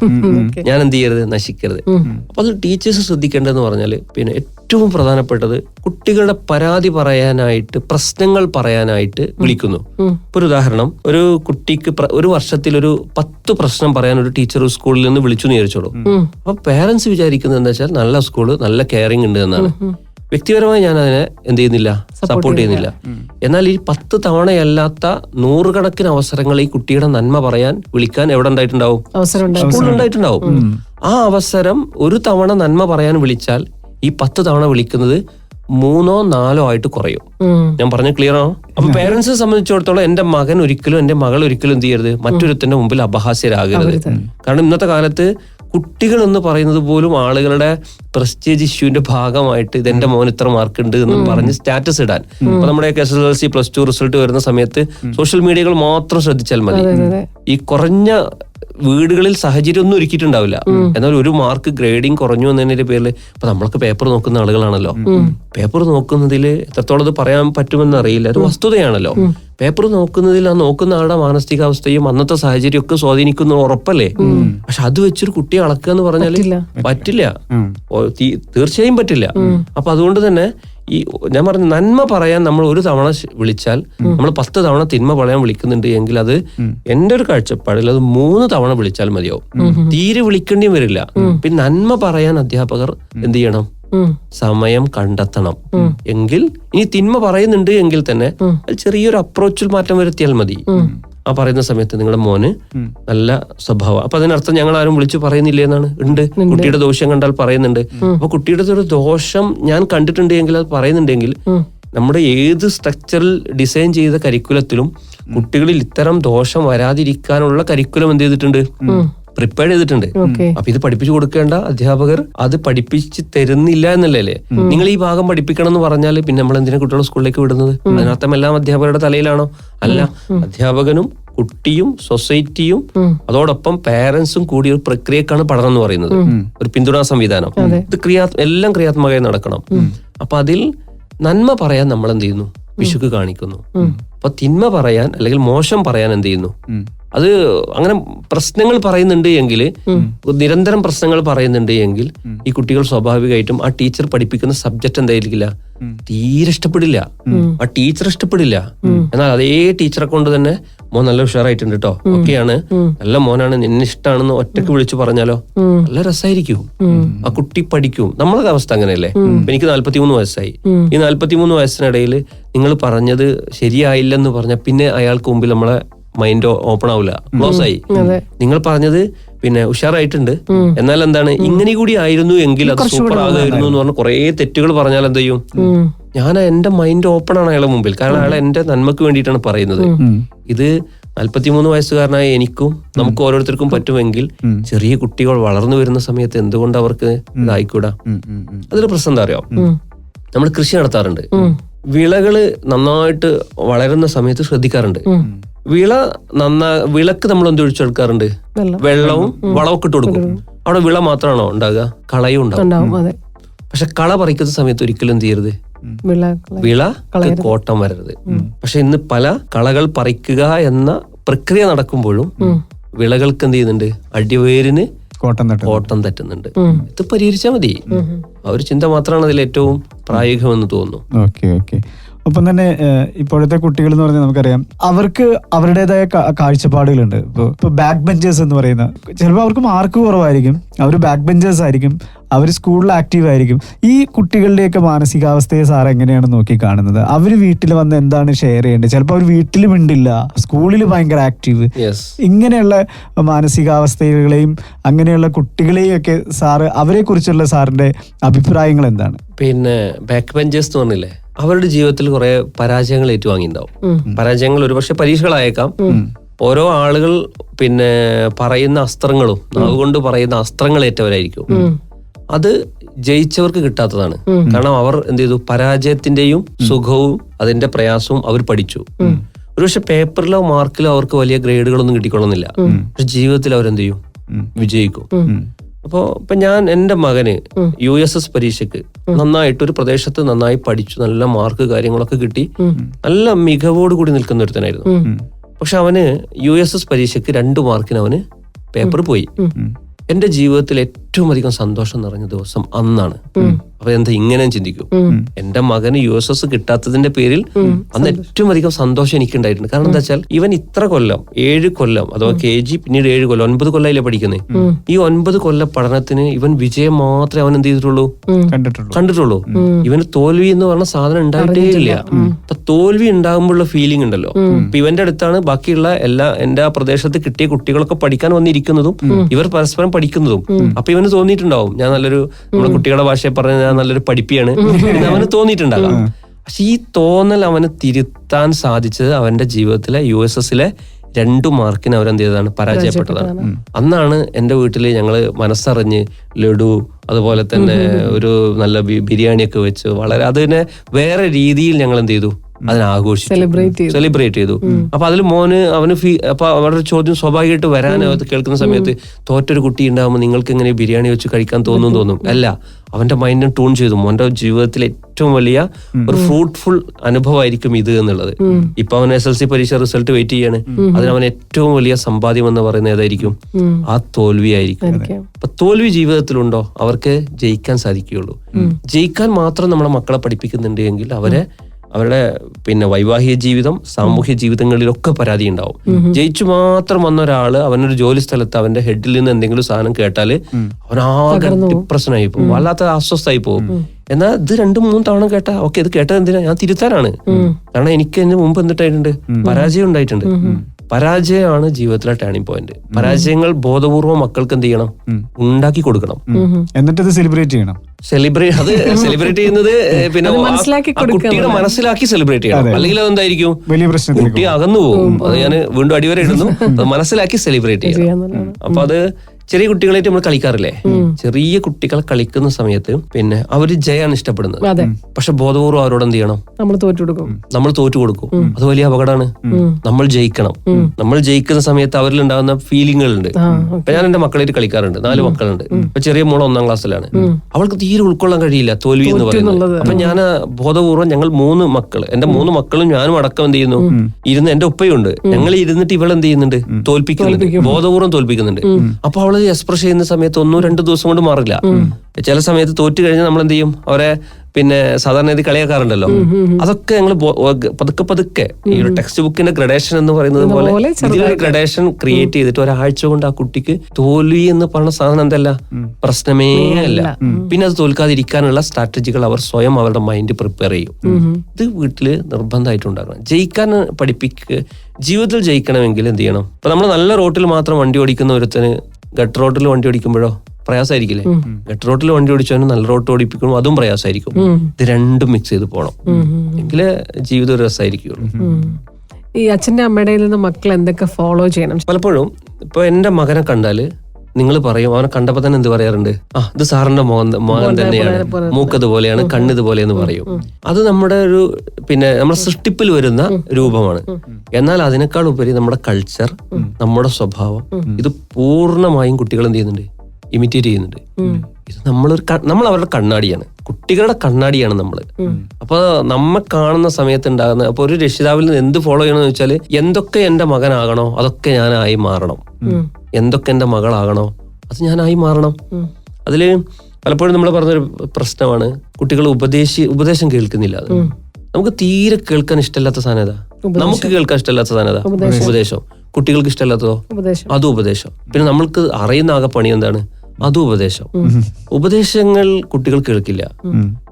ഞാൻ എന്ത് ചെയ്യരുത്? നശിക്കരുത്. അപ്പൊ അത് ടീച്ചേഴ്സ് ശ്രദ്ധിക്കേണ്ടതെന്ന് പറഞ്ഞാൽ പിന്നെ ഏറ്റവും പ്രധാനപ്പെട്ടത് കുട്ടികളുടെ പരാതി പറയാനായിട്ട് പ്രശ്നങ്ങൾ പറയാനായിട്ട് വിളിക്കുന്നു. ഇപ്പൊ ഒരു ഉദാഹരണം ഒരു കുട്ടിക്ക് ഒരു വർഷത്തിൽ ഒരു പത്ത് പ്രശ്നം പറയാൻ ഒരു ടീച്ചർ സ്കൂളിൽ നിന്ന് വിളിച്ചു നേരിച്ചോളൂ വിചാരിച്ചോളൂ. അപ്പൊ പേരൻസ് വിചാരിക്കുന്നത് എന്താ വെച്ചാൽ നല്ല സ്കൂൾ നല്ല കെയറിംഗ് ഉണ്ട് എന്നാണ്. വ്യക്തിപരമായി ഞാൻ അതിനെ എന്ത് ചെയ്യുന്നില്ല സപ്പോർട്ട് ചെയ്യുന്നില്ല. എന്നാൽ ഈ പത്ത് തവണയല്ലാത്ത നൂറുകണക്കിന് അവസരങ്ങൾ ഈ കുട്ടിയുടെ നന്മ പറയാൻ വിളിക്കാൻ എവിടെ ഉണ്ടായിട്ടുണ്ടാവും? സ്കൂളിൽ ഉണ്ടായിട്ടുണ്ടാവും. ആ അവസരം ഒരു തവണ നന്മ പറയാൻ വിളിച്ചാൽ ഈ പത്ത് തവണ വിളിക്കുന്നത് മൂന്നോ നാലോ ആയിട്ട് കുറയും. ഞാൻ പറഞ്ഞ ക്ലിയർ ആണോ അപ്പൊ പേരൻസിനെ സംബന്ധിച്ചിടത്തോളം എന്റെ മകൻ ഒരിക്കലും എന്റെ മകൾ ഒരിക്കലും എന്ത് ചെയ്യരുത്. മറ്റൊരുത്തിന്റെ മുമ്പിൽ അപഹാസ്യരാകരുത്. കാരണം ഇന്നത്തെ കാലത്ത് കുട്ടികൾ എന്ന് പറയുന്നത് പോലും ആളുകളുടെ പ്രസ്റ്റേജ് ഇഷ്യൂവിന്റെ ഭാഗമായിട്ട് ഇത് എന്റെ മോൻ ഇത്ര മാർക്ക് ഉണ്ട് എന്ന് പറഞ്ഞ് സ്റ്റാറ്റസ് ഇടാൻ. അപ്പൊ നമ്മുടെ S S L C plus two result വരുന്ന സമയത്ത് സോഷ്യൽ മീഡിയകൾ മാത്രം ശ്രദ്ധിച്ചാൽ മതി. ഈ കുറഞ്ഞ വീടുകളിൽ സാഹചര്യം ഒന്നും ഒരുക്കിയിട്ടുണ്ടാവില്ല. എന്നാൽ ഒരു മാർക്ക് ഗ്രേഡിങ് കുറഞ്ഞു എന്നതിന്റെ പേരിൽ ഇപ്പൊ നമ്മൾക്ക് പേപ്പർ നോക്കുന്ന ആളുകളാണല്ലോ. പേപ്പർ നോക്കുന്നതിൽ എത്രത്തോളം ഇത് പറയാൻ പറ്റുമെന്ന് അറിയില്ല. അത് വസ്തുതയാണല്ലോ. പേപ്പർ നോക്കുന്നതിൽ ആ നോക്കുന്ന ആളുടെ മാനസികാവസ്ഥയും അന്നത്തെ സാഹചര്യം ഒക്കെ സ്വാധീനിക്കുന്ന ഉറപ്പല്ലേ? പക്ഷെ അത് വെച്ചൊരു കുട്ടിയെ അളക്കുക എന്ന് പറഞ്ഞാൽ പറ്റില്ല. തീർച്ചയായും പറ്റില്ല. അപ്പൊ അതുകൊണ്ട് തന്നെ ഈ ഞാൻ പറഞ്ഞു നന്മ പറയാൻ നമ്മൾ ഒരു തവണ വിളിച്ചാൽ നമ്മൾ പത്ത് തവണ തിന്മ പറയാൻ വിളിക്കുന്നുണ്ട് എങ്കിൽ അത് എന്റെ ഒരു കാഴ്ചപ്പാടിൽ അത് മൂന്ന് തവണ വിളിച്ചാൽ മതിയാവും. തീരെ വിളിക്കേണ്ടി വരില്ല. പിന്നെ നന്മ പറയാൻ അധ്യാപകർ എന്ത് ചെയ്യണം? സമയം കണ്ടെത്തണം. എങ്കിൽ ഇനി തിന്മ പറയുന്നുണ്ട് എങ്കിൽ തന്നെ ചെറിയൊരു അപ്രോച്ചിൽ മാറ്റം വരുത്തിയാൽ മതി. ആ പറയുന്ന സമയത്ത് നിങ്ങളുടെ മോന് നല്ല സ്വഭാവം. അപ്പൊ അതിനർത്ഥം ഞങ്ങൾ ആരും വിളിച്ചു പറയുന്നില്ല എന്നാണ് ഉണ്ട്. കുട്ടിയുടെ ദോഷം കണ്ടാൽ പറയുന്നുണ്ട്. അപ്പൊ കുട്ടിയുടെ ഒരു ദോഷം ഞാൻ കണ്ടിട്ടുണ്ടെങ്കിൽ അത് പറയുന്നുണ്ടെങ്കിൽ നമ്മുടെ ഏത് സ്ട്രക്ചറിൽ ഡിസൈൻ ചെയ്ത കരിക്കുലത്തിലും കുട്ടികളിൽ ഇത്തരം ദോഷം വരാതിരിക്കാനുള്ള കരിക്കുലം എന്ത് ചെയ്തിട്ടുണ്ട്? പ്രിപ്പയർ ചെയ്തിട്ടുണ്ട്. അപ്പൊ ഇത് പഠിപ്പിച്ചു കൊടുക്കേണ്ട അധ്യാപകർ അത് പഠിപ്പിച്ച് തരുന്നില്ല എന്നല്ലേ നിങ്ങൾ ഈ ഭാഗം പഠിപ്പിക്കണം എന്ന് പറഞ്ഞാൽ പിന്നെ നമ്മൾ എന്തിനാ കുട്ടികളെ സ്കൂളിലേക്ക് വിടുന്നത്? അതിനർത്ഥം എല്ലാം അധ്യാപകരുടെ തലയിലാണോ? അല്ല അധ്യാപകനും കുട്ടിയും സൊസൈറ്റിയും അതോടൊപ്പം പേരൻസും കൂടി ഒരു പ്രക്രിയക്കാണ് പഠനം എന്ന് പറയുന്നത്. ഒരു പിന്തുണാ സംവിധാനം. ഇത് ക്രിയാ എല്ലാം ക്രിയാത്മകമായി നടക്കണം. അപ്പൊ അതിൽ നന്മ പറയാൻ നമ്മൾ എന്ത് ചെയ്യുന്നു? വിശുക്ക് കാണിക്കുന്നു. അപ്പൊ തിന്മ പറയാൻ അല്ലെങ്കിൽ മോശം പറയാൻ എന്ത് ചെയ്യുന്നു? അത് അങ്ങനെ പ്രശ്നങ്ങൾ പറയുന്നുണ്ട് എങ്കിൽ നിരന്തരം പ്രശ്നങ്ങൾ പറയുന്നുണ്ട് എങ്കിൽ ഈ കുട്ടികൾ സ്വാഭാവികമായിട്ടും ആ ടീച്ചർ പഠിപ്പിക്കുന്ന സബ്ജക്ട് എന്തായിരിക്കില്ല? തീരെ ഇഷ്ടപ്പെടില്ല. ആ ടീച്ചർ ഇഷ്ടപ്പെടില്ല. എന്നാൽ അതേ ടീച്ചറെ കൊണ്ട് തന്നെ മോൻ നല്ല ഉഷാറായിട്ടുണ്ട് കേട്ടോ ഒക്കെയാണ്. നല്ല മോനാണ്. നിന്നെ ഇഷ്ടമാണെന്ന് ഒറ്റയ്ക്ക് വിളിച്ചു പറഞ്ഞാലോ? നല്ല രസമായിരിക്കും ആ കുട്ടി പഠിക്കും. നമ്മളെ അവസ്ഥ അങ്ങനെയല്ലേ? എനിക്ക് നാല്പത്തിമൂന്ന് വയസ്സായി. ഈ നാല്പത്തിമൂന്ന് വയസ്സിനിടയിൽ നിങ്ങൾ പറഞ്ഞത് ശരിയായില്ലെന്ന് പറഞ്ഞാൽ പിന്നെ അയാൾക്ക് മുമ്പിൽ നമ്മളെ മൈൻഡ് ഓപ്പൺ ആവില്ല ക്ലോസ് ആയി. നിങ്ങൾ പറഞ്ഞത് പിന്നെ ഉഷാറായിട്ടുണ്ട്. എന്നാൽ എന്താണ്? ഇങ്ങനെ കൂടി ആയിരുന്നു എങ്കിൽ അത് സൂപ്പർ ആകുമായിരുന്നു എന്ന് പറഞ്ഞ കുറെ തെറ്റുകൾ പറഞ്ഞാൽ എന്ത് ചെയ്യും? ഞാൻ എന്റെ മൈൻഡ് ഓപ്പൺ ആണ് അയാളെ മുമ്പിൽ. കാരണം അയാൾ എന്റെ നന്മക്ക് വേണ്ടിയിട്ടാണ് പറയുന്നത്. ഇത് നാല്പത്തിമൂന്ന് വയസ്സുകാരനായ എനിക്കും നമുക്ക് ഓരോരുത്തർക്കും പറ്റുമെങ്കിൽ ചെറിയ കുട്ടികൾ വളർന്നു വരുന്ന സമയത്ത് എന്തുകൊണ്ട് അവർക്ക് ഇതായിക്കൂടാ. അതിൽ പ്രശ്നം എന്താ അറിയോ? നമ്മൾ കൃഷി നടത്താറുണ്ട്. ഉം. വിളകൾ നന്നായിട്ട് വളരുന്ന സമയത്ത് ശ്രദ്ധിക്കാറുണ്ട്. വിള നന്നാ വിളക്ക് നമ്മൾ എന്ത് ഒഴിച്ചെടുക്കാറുണ്ട് കൊടുക്കാറുണ്ട്? വെള്ളവും വളമൊക്കെ ഇട്ട് കൊടുക്കും. അവിടെ വിള മാത്രമാണോ ഉണ്ടാകുക കളയും ഉണ്ടാവും. പക്ഷെ കള പറിക്കുന്ന സമയത്ത് ഒരിക്കലും തീരുത് ചെയ്യരുത്? വിള കോട്ടം വരരുത്. പക്ഷെ ഇന്ന് പല കളകൾ പറിക്കുക എന്ന പ്രക്രിയ നടക്കുമ്പോഴും വിളകൾക്ക് എന്ത് ചെയ്യുന്നുണ്ട്? അടിവേരിന് കോട്ടം തട്ടുന്നുണ്ട് കോട്ടം തെറ്റുന്നുണ്ട് ഇത് പരിഹരിച്ചാൽ മതി. ആ ഒരു ചിന്ത മാത്രമാണ് അതിൽ ഏറ്റവും പ്രായോഗികമെന്ന് തോന്നുന്നു. Okay okay. ഒപ്പം തന്നെ ഇപ്പോഴത്തെ കുട്ടികൾ എന്ന് പറഞ്ഞാൽ നമുക്കറിയാം അവർക്ക് അവരുടേതായ കാഴ്ചപ്പാടുകളുണ്ട്. ഇപ്പോൾ ഇപ്പോൾ ബാക്ക് ബെഞ്ചേഴ്സ് എന്ന് പറയുന്ന ചിലപ്പോൾ അവർക്ക് മാർക്ക് കുറവായിരിക്കും. അവർ ബാക്ക് ബെഞ്ചേഴ്സ് ആയിരിക്കും. അവർ സ്കൂളിൽ ആക്റ്റീവ് ആയിരിക്കും. ഈ കുട്ടികളുടെയൊക്കെ മാനസികാവസ്ഥയെ സാർ എങ്ങനെയാണ് നോക്കി കാണുന്നത്? അവർ വീട്ടിൽ വന്ന് എന്താണ് ഷെയർ ചെയ്യേണ്ടത്? ചിലപ്പോൾ അവർ വീട്ടിൽ മിണ്ടില്ല. സ്കൂളിൽ ഭയങ്കര ആക്റ്റീവ് ഇങ്ങനെയുള്ള മാനസികാവസ്ഥകളെയും അങ്ങനെയുള്ള കുട്ടികളെയും ഒക്കെ സാറ് അവരെ കുറിച്ചുള്ള സാറിന്റെ അഭിപ്രായങ്ങൾ എന്താണ്? പിന്നെ ബാക്ക് ബെഞ്ചേഴ്സ് എന്ന് പറഞ്ഞില്ലേ? അവരുടെ ജീവിതത്തിൽ കുറെ പരാജയങ്ങൾ ഏറ്റുവാങ്ങിയിട്ടുണ്ടാവും. പരാജയങ്ങൾ ഒരുപക്ഷെ പരീക്ഷകളായേക്കാം. ഓരോ ആളുകൾ പിന്നെ പറയുന്ന അസ്ത്രങ്ങളും നാവ് കൊണ്ട് പറയുന്ന അസ്ത്രങ്ങൾ ഏറ്റവരായിരിക്കും. അത് ജയിച്ചവർക്ക് കിട്ടാത്തതാണ്. കാരണം അവർ എന്ത് ചെയ്തു പരാജയത്തിന്റെയും സുഖവും അതിന്റെ പ്രയാസവും അവർ പഠിച്ചു. ഒരുപക്ഷെ പേപ്പറിലോ മാർക്കിലോ അവർക്ക് വലിയ ഗ്രേഡുകളൊന്നും കിട്ടിക്കൊള്ളുന്നില്ല. പക്ഷെ ജീവിതത്തിൽ അവരെന്ത് ചെയ്യും വിജയിക്കും. അപ്പോ ഇപ്പൊ ഞാൻ എന്റെ മകന് യു എസ് എസ് പരീക്ഷയ്ക്ക് നന്നായിട്ട് ഒരു പ്രദേശത്ത് നന്നായി പഠിച്ചു നല്ല മാർക്ക് കാര്യങ്ങളൊക്കെ കിട്ടി. നല്ല മികവോട് കൂടി നിൽക്കുന്ന ഒരുത്തനായിരുന്നു. പക്ഷെ അവന് യു എസ് എസ് പരീക്ഷയ്ക്ക് രണ്ട് മാർക്കിന് അവന് പേപ്പർ പോയി. എന്റെ ജീവിതത്തിൽ ഏറ്റവും അധികം സന്തോഷം നിറഞ്ഞ ദിവസം അന്നാണ്. അപ്പൊ എന്താ ഇങ്ങനെ ചിന്തിക്കും. എന്റെ മകന് യു എസ് എസ് കിട്ടാത്തതിന്റെ പേരിൽ അന്ന് ഏറ്റവും അധികം സന്തോഷം എനിക്ക് ഉണ്ടായിട്ടുണ്ട് കാരണം എന്താ വെച്ചാൽ ഇവൻ ഇത്ര കൊല്ലം ഏഴ് കൊല്ലം അഥവാ കെ ജി പിന്നീട് ഏഴ് കൊല്ലം ഒൻപത് കൊല്ലം പഠിക്കുന്നത് ഈ ഒൻപത് കൊല്ല പഠനത്തിന് ഇവൻ വിജയം മാത്രമേ അവൻ എന്ത് ചെയ്തിട്ടുള്ളൂ? കണ്ടിട്ടുള്ളൂ. കണ്ടിട്ടുള്ളൂ. ഇവന് തോൽവി എന്ന് പറഞ്ഞ സാധനം ഉണ്ടായിട്ടേ ഇല്ല. അപ്പൊ തോൽവി ഉണ്ടാകുമ്പോഴുള്ള ഫീലിംഗ് ഉണ്ടല്ലോ. അപ്പൊ ഇവന്റെ അടുത്താണ് ബാക്കിയുള്ള എല്ലാ എന്റെ ആ പ്രദേശത്ത് കിട്ടിയ കുട്ടികളൊക്കെ പഠിക്കാൻ വന്നിരിക്കുന്നതും ഇവർ പരസ്പരം പഠിക്കുന്നതും. അപ്പൊ ഇവന് തോന്നിയിട്ടുണ്ടാവും. ഞാൻ നല്ലൊരു നമ്മുടെ കുട്ടികളുടെ ഭാഷയെ പറഞ്ഞ ഞാൻ നല്ലൊരു പഠിപ്പിയാണ്. എന്ന് അവന് തോന്നിയിട്ടുണ്ടാകാം. പക്ഷെ ഈ തോന്നൽ അവന് തിരുത്താൻ സാധിച്ചത് അവന്റെ ജീവിതത്തിലെ യു എസ് എസിലെ രണ്ടു മാർക്കിന് അവരെന്ത് ചെയ്തതാണ്? പരാജയപ്പെട്ടതാണ്. അന്നാണ് എന്റെ വീട്ടിൽ ഞങ്ങൾ മനസ്സറിഞ്ഞ് ലഡു അതുപോലെ തന്നെ ഒരു നല്ല ബിരിയാണിയൊക്കെ വെച്ച് വളരെ അതിനെ വേറെ രീതിയിൽ ഞങ്ങൾ എന്ത് ചെയ്തു? അതിനെ ആഘോഷിച്ചു സെലിബ്രേറ്റ് ചെയ്തു. അപ്പൊ അതിൽ മോന് അവന് ഫീ അപ്പൊ അവരുടെ ചോദ്യം സ്വാഭാവികമായിട്ട് വരാൻ കേൾക്കുന്ന സമയത്ത് തോറ്റൊരു കുട്ടി ഉണ്ടാകുമ്പോൾ നിങ്ങൾക്ക് എങ്ങനെ ബിരിയാണി വെച്ച് കഴിക്കാൻ തോന്നും തോന്നും? അല്ല അവന്റെ മൈൻഡിനെ ട്യൂൺ ചെയ്തു. മോന്റെ ജീവിതത്തിൽ ഏറ്റവും വലിയ ഒരു ഫ്രൂട്ട്ഫുൾ അനുഭവമായിരിക്കും ഇത് എന്നുള്ളത്. ഇപ്പൊ അവൻ എസ് എൽ സി പരീക്ഷ റിസൾട്ട് വെയിറ്റ് ചെയ്യാണ്. അതിന് അവൻ ഏറ്റവും വലിയ സമ്പാദ്യം എന്ന് പറയുന്നത് ഏതായിരിക്കും? ആ തോൽവിയായിരിക്കും. ആയിരിക്കും. അപ്പൊ തോൽവി ജീവിതത്തിലുണ്ടോ? അവർക്ക് ജയിക്കാൻ സാധിക്കുകയുള്ളൂ. ജയിക്കാൻ മാത്രം നമ്മളെ മക്കളെ പഠിപ്പിക്കുന്നുണ്ട് എങ്കിൽ അവരെ അവരുടെ പിന്നെ വൈവാഹിക ജീവിതം സാമൂഹ്യ ജീവിതങ്ങളിലൊക്കെ പരാതി ഉണ്ടാവും. ജയിച്ചു മാത്രം വന്ന ഒരാൾ അവനൊരു ജോലി സ്ഥലത്ത് അവന്റെ ഹെഡിൽ നിന്ന് എന്തെങ്കിലും സാധനം കേട്ടാൽ അവനാകെ ഡിപ്രഷനായി പോകും. വല്ലാത്ത അസ്വസ്ഥായി പോകും. എന്നാൽ ഇത് രണ്ടും മൂന്ന് തവണ കേട്ടാ ഓക്കെ ഇത് കേട്ടത് എന്തിനാ? ഞാൻ തിരുത്താനാണ്. കാരണം എനിക്ക് അതിന് മുമ്പ് എന്തിട്ടായിട്ടുണ്ട് പരാജയം ഉണ്ടായിട്ടുണ്ട്. പരാജയമാണ് ജീവിതത്തിലെ ടേണിംഗ് പോയിന്റ് പരാജയങ്ങൾ ബോധപൂർവം മക്കൾക്ക് എന്ത് ചെയ്യണം? ഉണ്ടാക്കി കൊടുക്കണം. എന്നിട്ട് ഇത് സെലിബ്രേറ്റ് ചെയ്യണം. സെലിബ്രേറ്റ് അത് സെലിബ്രേറ്റ് ചെയ്യുന്നത് പിന്നെ കുട്ടിയുടെ മനസ്സിലാക്കി സെലിബ്രേറ്റ് ചെയ്യണം. അല്ലെങ്കിൽ അതെന്തായിരിക്കും വലിയ പ്രശ്നം കുട്ടി അകന്നു പോകും. അത് ഞാൻ വീണ്ടും അടിവരെ ഇടുന്നു മനസ്സിലാക്കി സെലിബ്രേറ്റ് ചെയ്യണം. അപ്പൊ അത് ചെറിയ കുട്ടികളായിട്ട് നമ്മൾ കളിക്കാറില്ലേ? ചെറിയ കുട്ടികൾ കളിക്കുന്ന സമയത്ത് പിന്നെ അവർ ജയാണ് ഇഷ്ടപ്പെടുന്നത്. അതെ. പക്ഷെ ബോധപൂർവം അവരോട് എന്ത് ചെയ്യണം? നമ്മൾ തോറ്റു കൊടുക്കും. നമ്മൾ തോറ്റു കൊടുക്കും. അത് വലിയ അപകടമാണ്. നമ്മൾ ജയിക്കണം. നമ്മൾ ജയിക്കുന്ന സമയത്ത് അവരിൽ ഉണ്ടാകുന്ന ഫീലിംഗുകൾ ഉണ്ട് ആ ഇപ്പൊ ഞാൻ എന്റെ മക്കളായിട്ട് കളിക്കാറുണ്ട്. നാല് മക്കളുണ്ട്. ഇപ്പൊ ചെറിയ മോൾ ഒന്നാം ക്ലാസ്സിലാണ്. അവൾക്ക് തീരെ ഉൾക്കൊള്ളാൻ കഴിയില്ല തോൽവി എന്ന് പറയുന്നത്. അപ്പൊ ഞാൻ ബോധപൂർവം ഞങ്ങൾ മൂന്ന് മക്കൾ എന്റെ മൂന്ന് മക്കളും ഞാനും അടക്കം എന്ത് ചെയ്യുന്നു? ഇരുന്ന് എന്റെ ഉപ്പയുണ്ട് ഞങ്ങൾ ഇരുന്നിട്ട് ഇവൾ എന്ത് ചെയ്യുന്നുണ്ട്? തോൽപ്പിക്കുന്നുണ്ട്. ബോധപൂർവം തോൽപ്പിക്കുന്നുണ്ട്. അപ്പൊ അവൾ എക്സ്പ്രസ് ചെയ്യുന്ന സമയത്ത് ഒന്നും രണ്ടു ദിവസം കൊണ്ട് മാറില്ല. ചില സമയത്ത് തോറ്റു കഴിഞ്ഞാൽ നമ്മൾ എന്ത് ചെയ്യും? അവരെ പിന്നെ സാധാരണ ഇത് കളിയാക്കാറുണ്ടല്ലോ. അതൊക്കെ ഞങ്ങൾ പതുക്കെ പതുക്കെ ഈ ഒരു ടെക്സ്റ്റ് ബുക്കിന്റെ ഗ്രഡേഷൻ എന്ന് പറയുന്നത് പോലെ പോലെ ഇതിലൊരു ഗ്രഡേഷൻ ക്രിയേറ്റ് ചെയ്തിട്ട് ഒരാഴ്ച കൊണ്ട് ആ കുട്ടിക്ക് തോൽവി എന്ന് പറഞ്ഞ സാധനം എന്തല്ല? പ്രശ്നമേ അല്ല. പിന്നെ അത് തോൽക്കാതിരിക്കാനുള്ള സ്ട്രാറ്റജികൾ അവർ സ്വയം അവരുടെ മൈൻഡ് പ്രിപ്പയർ ചെയ്യും. ഇത് വീട്ടിൽ നിർബന്ധമായിട്ട് ഉണ്ടാക്കണം ജയിക്കാൻ പഠിപ്പിക്കുക ജീവിതത്തിൽ ജയിക്കണമെങ്കിൽ എന്ത് ചെയ്യണം? ഇപ്പൊ നമ്മൾ നല്ല റോട്ടിൽ മാത്രം വണ്ടി ഓടിക്കുന്ന ഒരുത്തന് ഗട്ട് റോട്ടിൽ വണ്ടി ഓടിക്കുമ്പോഴോ? പ്രയാസമായിരിക്കില്ലേ ഗട്ട് റോട്ടിൽ വണ്ടി ഓടിച്ചവനും നല്ല റോട്ട് ഓടിപ്പിക്കുമ്പോൾ അതും പ്രയാസമായിരിക്കും ഇത് രണ്ടും മിക്സ് ചെയ്ത് പോകണം എങ്കിലേ ജീവിതം ഒരു രസമായിരിക്കുള്ളൂ ഈ അച്ഛന്റെ അമ്മയുടെ നിന്ന് മക്കൾ എന്തൊക്കെ ഫോളോ ചെയ്യണം? പലപ്പോഴും ഇപ്പൊ എന്റെ മകനെ കണ്ടാൽ നിങ്ങൾ പറയും അവനെ കണ്ടപ്പോ തന്നെ എന്ത് പറയാറുണ്ട്? ആ ഇത് സാറിന്റെ മോൻ മോഹൻ തന്നെയാണ്. മൂക്കത് പോലെയാണ് കണ്ണിത് പോലെയെന്ന് പറയും. അത് നമ്മുടെ ഒരു പിന്നെ നമ്മുടെ സൃഷ്ടിപ്പിൽ വരുന്ന രൂപമാണ്. എന്നാൽ അതിനേക്കാൾ ഉപരി നമ്മുടെ കൾച്ചർ നമ്മുടെ സ്വഭാവം ഇത് പൂർണമായും കുട്ടികൾ എന്ത് ചെയ്യുന്നുണ്ട്? ഇമിറ്റേറ്റ് ചെയ്യുന്നുണ്ട്. ഇത് നമ്മളൊരു നമ്മൾ അവരുടെ കണ്ണാടിയാണ്. കുട്ടികളുടെ കണ്ണാടിയാണ് നമ്മൾ അപ്പൊ നമ്മെ കാണുന്ന സമയത്ത് ഉണ്ടാകുന്ന അപ്പൊ ഒരു രക്ഷിതാവിൽ നിന്ന് എന്ത് ഫോളോ ചെയ്യണമെന്ന് വെച്ചാൽ എന്തൊക്കെ എന്റെ മകനാകണോ അതൊക്കെ ഞാനായി മാറണം. എന്തൊക്കെ എന്റെ മകളാകണോ അത് ഞാനായി മാറണം. അതിൽ പലപ്പോഴും നമ്മൾ പറഞ്ഞൊരു പ്രശ്നമാണ് കുട്ടികൾ ഉപദേശി ഉപദേശം കേൾക്കുന്നില്ല നമുക്ക് തീരെ കേൾക്കാൻ ഇഷ്ടമില്ലാത്ത സാധനത നമുക്ക് കേൾക്കാൻ ഇഷ്ടമില്ലാത്ത സാധനത ഉപദേശം. കുട്ടികൾക്ക് ഇഷ്ടമല്ലാത്തതോ? അതും ഉപദേശം. പിന്നെ നമ്മൾക്ക് അറിയുന്ന ആകെ പണി എന്താണ്? അതും ഉപദേശം ഉപദേശങ്ങൾ കുട്ടികൾ കേൾക്കില്ല.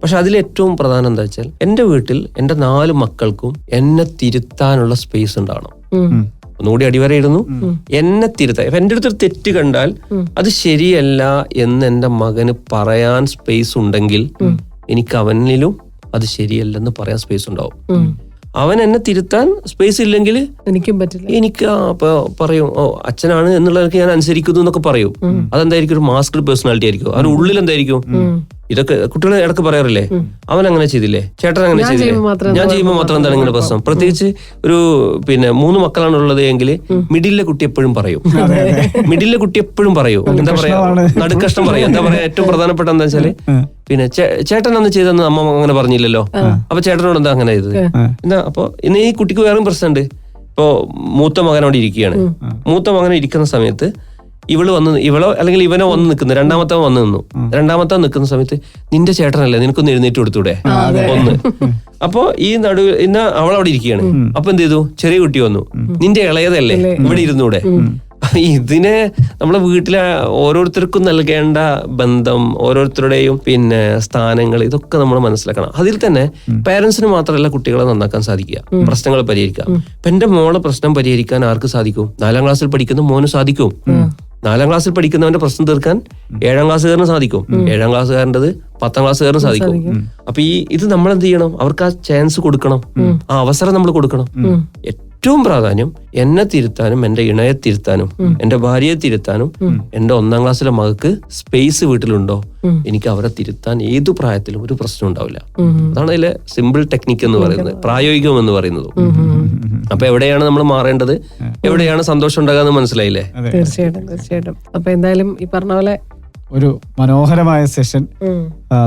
പക്ഷെ അതിൽ ഏറ്റവും പ്രധാനം എന്താ വെച്ചാൽ എന്റെ വീട്ടിൽ എന്റെ നാല് മക്കൾക്കും എന്നെ തിരുത്താനുള്ള സ്പേസ് ഉണ്ടാവണം. ഒന്നുകൂടി അടിവരയിടുന്നു. എന്നെ തിരുത്താൻ ഇപ്പൊ എന്റെ അടുത്തൊരു തെറ്റ് കണ്ടാൽ അത് ശരിയല്ല എന്ന് എന്റെ മകന് പറയാൻ സ്പേസ് ഉണ്ടെങ്കിൽ എനിക്ക് അവനിലും അത് ശരിയല്ലെന്ന് പറയാൻ സ്പേസ് ഉണ്ടാവും. അവൻ എന്നെ തിരുത്താൻ സ്പേസ് ഇല്ലെങ്കിൽ എനിക്കും പറ്റില്ല. എനിക്ക് പറയും ഓ അച്ഛനാണ് എന്നുള്ളതൊക്കെ ഞാൻ അനുസരിക്കുന്നു എന്നൊക്കെ പറയും. അതെന്തായിരിക്കും? ഒരു മാസ്ക്ഡ് പേഴ്സണാലിറ്റി ആയിരിക്കും. അവൻ ഉള്ളിൽ എന്തായിരിക്കും? ഇതൊക്കെ കുട്ടികൾ ഇടയ്ക്ക് പറയാറില്ലേ? അവൻ അങ്ങനെ ചെയ്തില്ലേ? ചേട്ടൻ അങ്ങനെ ചെയ്തില്ലേ? ഞാൻ ചെയ്യുമ്പോൾ മാത്രം എന്താണ് ഇങ്ങനെ പ്രശ്നം? പ്രത്യേകിച്ച് ഒരു പിന്നെ മൂന്ന് മക്കളാണ് ഉള്ളത് എങ്കിൽ മിഡിലെ കുട്ടി എപ്പോഴും പറയും. മിഡിലെ കുട്ടി എപ്പോഴും പറയും. എന്താ പറയാ? നടുക്കഷ്ടം പറയും. എന്താ പറയാ? ഏറ്റവും പ്രധാനപ്പെട്ട എന്താ വെച്ചാൽ പിന്നെ ചേട്ടൻ അന്ന് ചെയ്തെന്ന് അമ്മ അങ്ങനെ പറഞ്ഞില്ലല്ലോ. അപ്പൊ ചേട്ടനോട് എന്താ അങ്ങനെ ചെയ്തത്? എന്നാ അപ്പൊ ഇന്ന് ഈ കുട്ടിക്ക് വേറെയും പ്രശ്നമുണ്ട് ഇപ്പോ മൂത്ത മകൻ അവിടെ ഇരിക്കുകയാണ്. മൂത്ത മകൻ ഇരിക്കുന്ന സമയത്ത് ഇവൾ വന്ന് ഇവളോ അല്ലെങ്കിൽ ഇവനോ വന്ന് നിൽക്കുന്നു. രണ്ടാമത്തെ വന്ന് നിന്നു. രണ്ടാമത്തെ നിൽക്കുന്ന സമയത്ത് നിന്റെ ചേട്ടനല്ലേ നിനക്കൊന്ന് എഴുന്നേറ്റ് കൊടുത്തൂടെ? ഒന്ന്. അപ്പൊ ഈ നടു ഇന്ന അവൾ അവിടെ ഇരിക്കുകയാണ് അപ്പൊ എന്ത് ചെയ്തു? ചെറിയ കുട്ടി വന്നു. നിന്റെ ഇളയതല്ലേ ഇവിടെ ഇരുന്നൂടെ? ഇതിനെ നമ്മളെ വീട്ടിലെ ഓരോരുത്തർക്കും നൽകേണ്ട ബന്ധം ഓരോരുത്തരുടെയും പിന്നെ സ്ഥാനങ്ങൾ ഇതൊക്കെ നമ്മൾ മനസ്സിലാക്കണം. അതിൽ തന്നെ പേരൻസിന് മാത്രമല്ല കുട്ടികളെ നന്നാക്കാൻ സാധിക്കുക പ്രശ്നങ്ങൾ പരിഹരിക്കാം ഇപ്പൊ എന്റെ മോളെ പ്രശ്നം പരിഹരിക്കാൻ ആർക്ക് സാധിക്കും? നാലാം ക്ലാസ്സിൽ പഠിക്കുന്ന മോന് സാധിക്കും. നാലാം ക്ലാസ്സിൽ പഠിക്കുന്നവന്റെ പ്രശ്നം തീർക്കാൻ ഏഴാം ക്ലാസ്സുകാരന് സാധിക്കും. ഏഴാം ക്ലാസ്സുകാരന്റെത് പത്താം ക്ലാസ്സുകാരന് സാധിക്കും. അപ്പൊ ഈ ഇത് നമ്മൾ എന്ത് ചെയ്യണം? അവർക്ക് ആ ചാൻസ് കൊടുക്കണം. ആ അവസരം നമ്മൾ കൊടുക്കണം. ഏറ്റവും പ്രാധാന്യം എന്നെ തിരുത്താനും എന്റെ ഇണയെ തിരുത്താനും എന്റെ ഭാര്യയെ തിരുത്താനും എന്റെ ഒന്നാം ക്ലാസ്സിലെ മകൾക്ക് സ്പേസ് വീട്ടിലുണ്ടോ? എനിക്ക് അവരെ തിരുത്താൻ ഏതു പ്രായത്തിലും ഒരു പ്രശ്നം ഉണ്ടാവില്ല. അതാണ് അതിലെ സിമ്പിൾ ടെക്നിക്ക് എന്ന് പറയുന്നത് പ്രായോഗികം എന്ന് പറയുന്നത്. അപ്പൊ എവിടെയാണ് നമ്മൾ മാറേണ്ടത്? എവിടെയാണ് സന്തോഷം ഉണ്ടാകാന്ന് മനസ്സിലായില്ലേ? തീർച്ചയായിട്ടും തീർച്ചയായിട്ടും. അപ്പൊ എന്തായാലും ഈ പറഞ്ഞ പോലെ ഒരു മനോഹരമായ സെഷൻ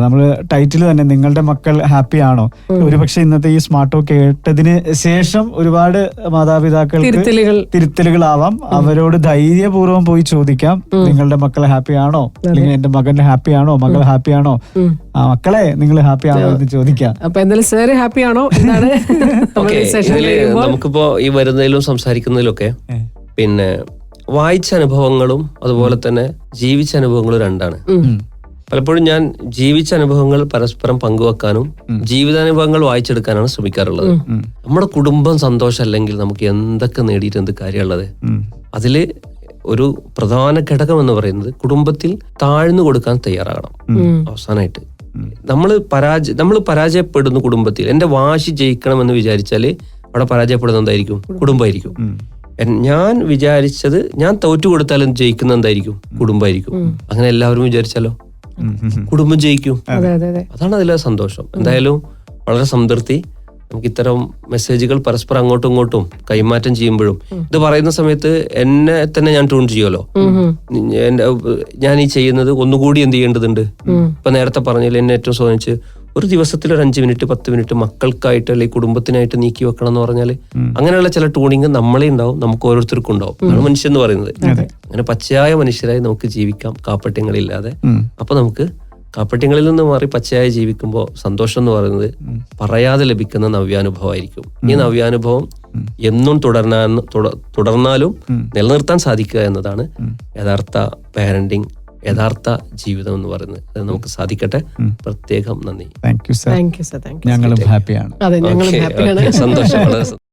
നമ്മൾ ടൈറ്റിൽ തന്നെ നിങ്ങളുടെ മക്കൾ ഹാപ്പി ആണോ? ഒരുപക്ഷെ ഇന്നത്തെ ഈ സ്മാർട്ട് ടോക്ക് കേട്ടതിന് ശേഷം ഒരുപാട് മാതാപിതാക്കൾ തിരുത്തലുകൾ. തിരുത്തലുകളാവാം. അവരോട് ധൈര്യപൂർവം പോയി ചോദിക്കാം. നിങ്ങളുടെ മക്കൾ ഹാപ്പി ആണോ? അല്ലെങ്കിൽ എന്റെ മകൻ ഹാപ്പി ആണോ? മകൾ ഹാപ്പി ആണോ? ആ മക്കളെ നിങ്ങൾ ഹാപ്പി ആണോ എന്ന് ചോദിക്കാം. അപ്പൊ എന്തായാലും സാർ ഹാപ്പി ആണോ നമുക്കിപ്പോ ഈ വരുന്നതിലും സംസാരിക്കുന്നതിലൊക്കെ ഒക്കെ പിന്നെ വായിച്ച അനുഭവങ്ങളും അതുപോലെ തന്നെ ജീവിച്ച അനുഭവങ്ങളും രണ്ടാണ്. പലപ്പോഴും ഞാൻ ജീവിച്ച അനുഭവങ്ങൾ പരസ്പരം പങ്കുവെക്കാനും ജീവിതാനുഭവങ്ങൾ വായിച്ചെടുക്കാനാണ് ശ്രമിക്കാറുള്ളത്. നമ്മുടെ കുടുംബം സന്തോഷം അല്ലെങ്കിൽ നമുക്ക് എന്തൊക്കെ നേടിയിട്ട് എന്ത് കാര്യമുള്ളത്? അതിൽ ഒരു പ്രധാന ഘടകം എന്ന് പറയുന്നത് കുടുംബത്തിൽ താഴ്ന്നു കൊടുക്കാൻ തയ്യാറാകണം. അവസാനമായിട്ട് നമ്മൾ പരാജയ നമ്മൾ പരാജയപ്പെടുന്നു കുടുംബത്തിൽ. എന്റെ വാശി ജയിക്കണം എന്ന് വിചാരിച്ചാൽ അവിടെ പരാജയപ്പെടുന്ന എന്തായിരിക്കും? കുടുംബമായിരിക്കും. ഞാൻ വിചാരിച്ചത് ഞാൻ തോറ്റു കൊടുത്താലും ജയിക്കുന്ന എന്തായിരിക്കും? കുടുംബമായിരിക്കും. അങ്ങനെ എല്ലാവരും വിചാരിച്ചാലോ. കുടുംബം ജയിക്കും. അതെ അതെ അതെ. അതാണ് അതിലെ സന്തോഷം. എന്തായാലും വളരെ സംതൃപ്തി. നമുക്ക് ഇത്തരം മെസ്സേജുകൾ പരസ്പരം അങ്ങോട്ടും ഇങ്ങോട്ടും കൈമാറ്റം ചെയ്യുമ്പോഴും ഇത് പറയുന്ന സമയത്ത് എന്നെ തന്നെ ഞാൻ ട്യൂൺ ചെയ്യുമല്ലോ? ഞാൻ ഈ ചെയ്യുന്നത് ഒന്നുകൂടി എന്ത് ചെയ്യേണ്ടതുണ്ട്? ഇപ്പൊ നേരത്തെ പറഞ്ഞില്ല എന്നെ ഏറ്റവും സ്വാധീനിച്ച് ഒരു ദിവസത്തിൽ ഒരു അഞ്ച് മിനിറ്റ് പത്ത് മിനിറ്റ് മക്കൾക്കായിട്ട് അല്ലെങ്കിൽ കുടുംബത്തിനായിട്ട് നീക്കി വെക്കണം എന്ന് പറഞ്ഞാൽ അങ്ങനെയുള്ള ചില ടൂണിങ് നമ്മളെ ഉണ്ടാവും നമുക്ക് ഓരോരുത്തർക്കും ഉണ്ടാവും. അതാണ് മനുഷ്യൻ എന്ന് പറയുന്നത്. അങ്ങനെ പച്ചയായ മനുഷ്യരായി നമുക്ക് ജീവിക്കാം കാപ്പട്യങ്ങളില്ലാതെ. അപ്പൊ നമുക്ക് കാപ്പട്യങ്ങളിൽ നിന്ന് മാറി പച്ചയായി ജീവിക്കുമ്പോൾ സന്തോഷം എന്ന് പറയുന്നത് പറയാതെ ലഭിക്കുന്ന നവ്യാനുഭവമായിരിക്കും. ഈ നവ്യാനുഭവം എന്നും തുടർന്നാൻ തുട- തുടർന്നാലും നിലനിർത്താൻ സാധിക്കുക എന്നതാണ് യഥാർത്ഥ പാരന്റിങ് യഥാർത്ഥ ജീവിതം എന്ന് പറയുന്നത്. അത് നമുക്ക് സാധിക്കട്ടെ. പ്രത്യേകം നന്ദി. Thank you sir thank you sir thank you ഞങ്ങളും ഹാപ്പിയാണ് അതെ ഞങ്ങളും ഹാപ്പിയാണ് സന്തോഷം. വളരെ സന്തോഷം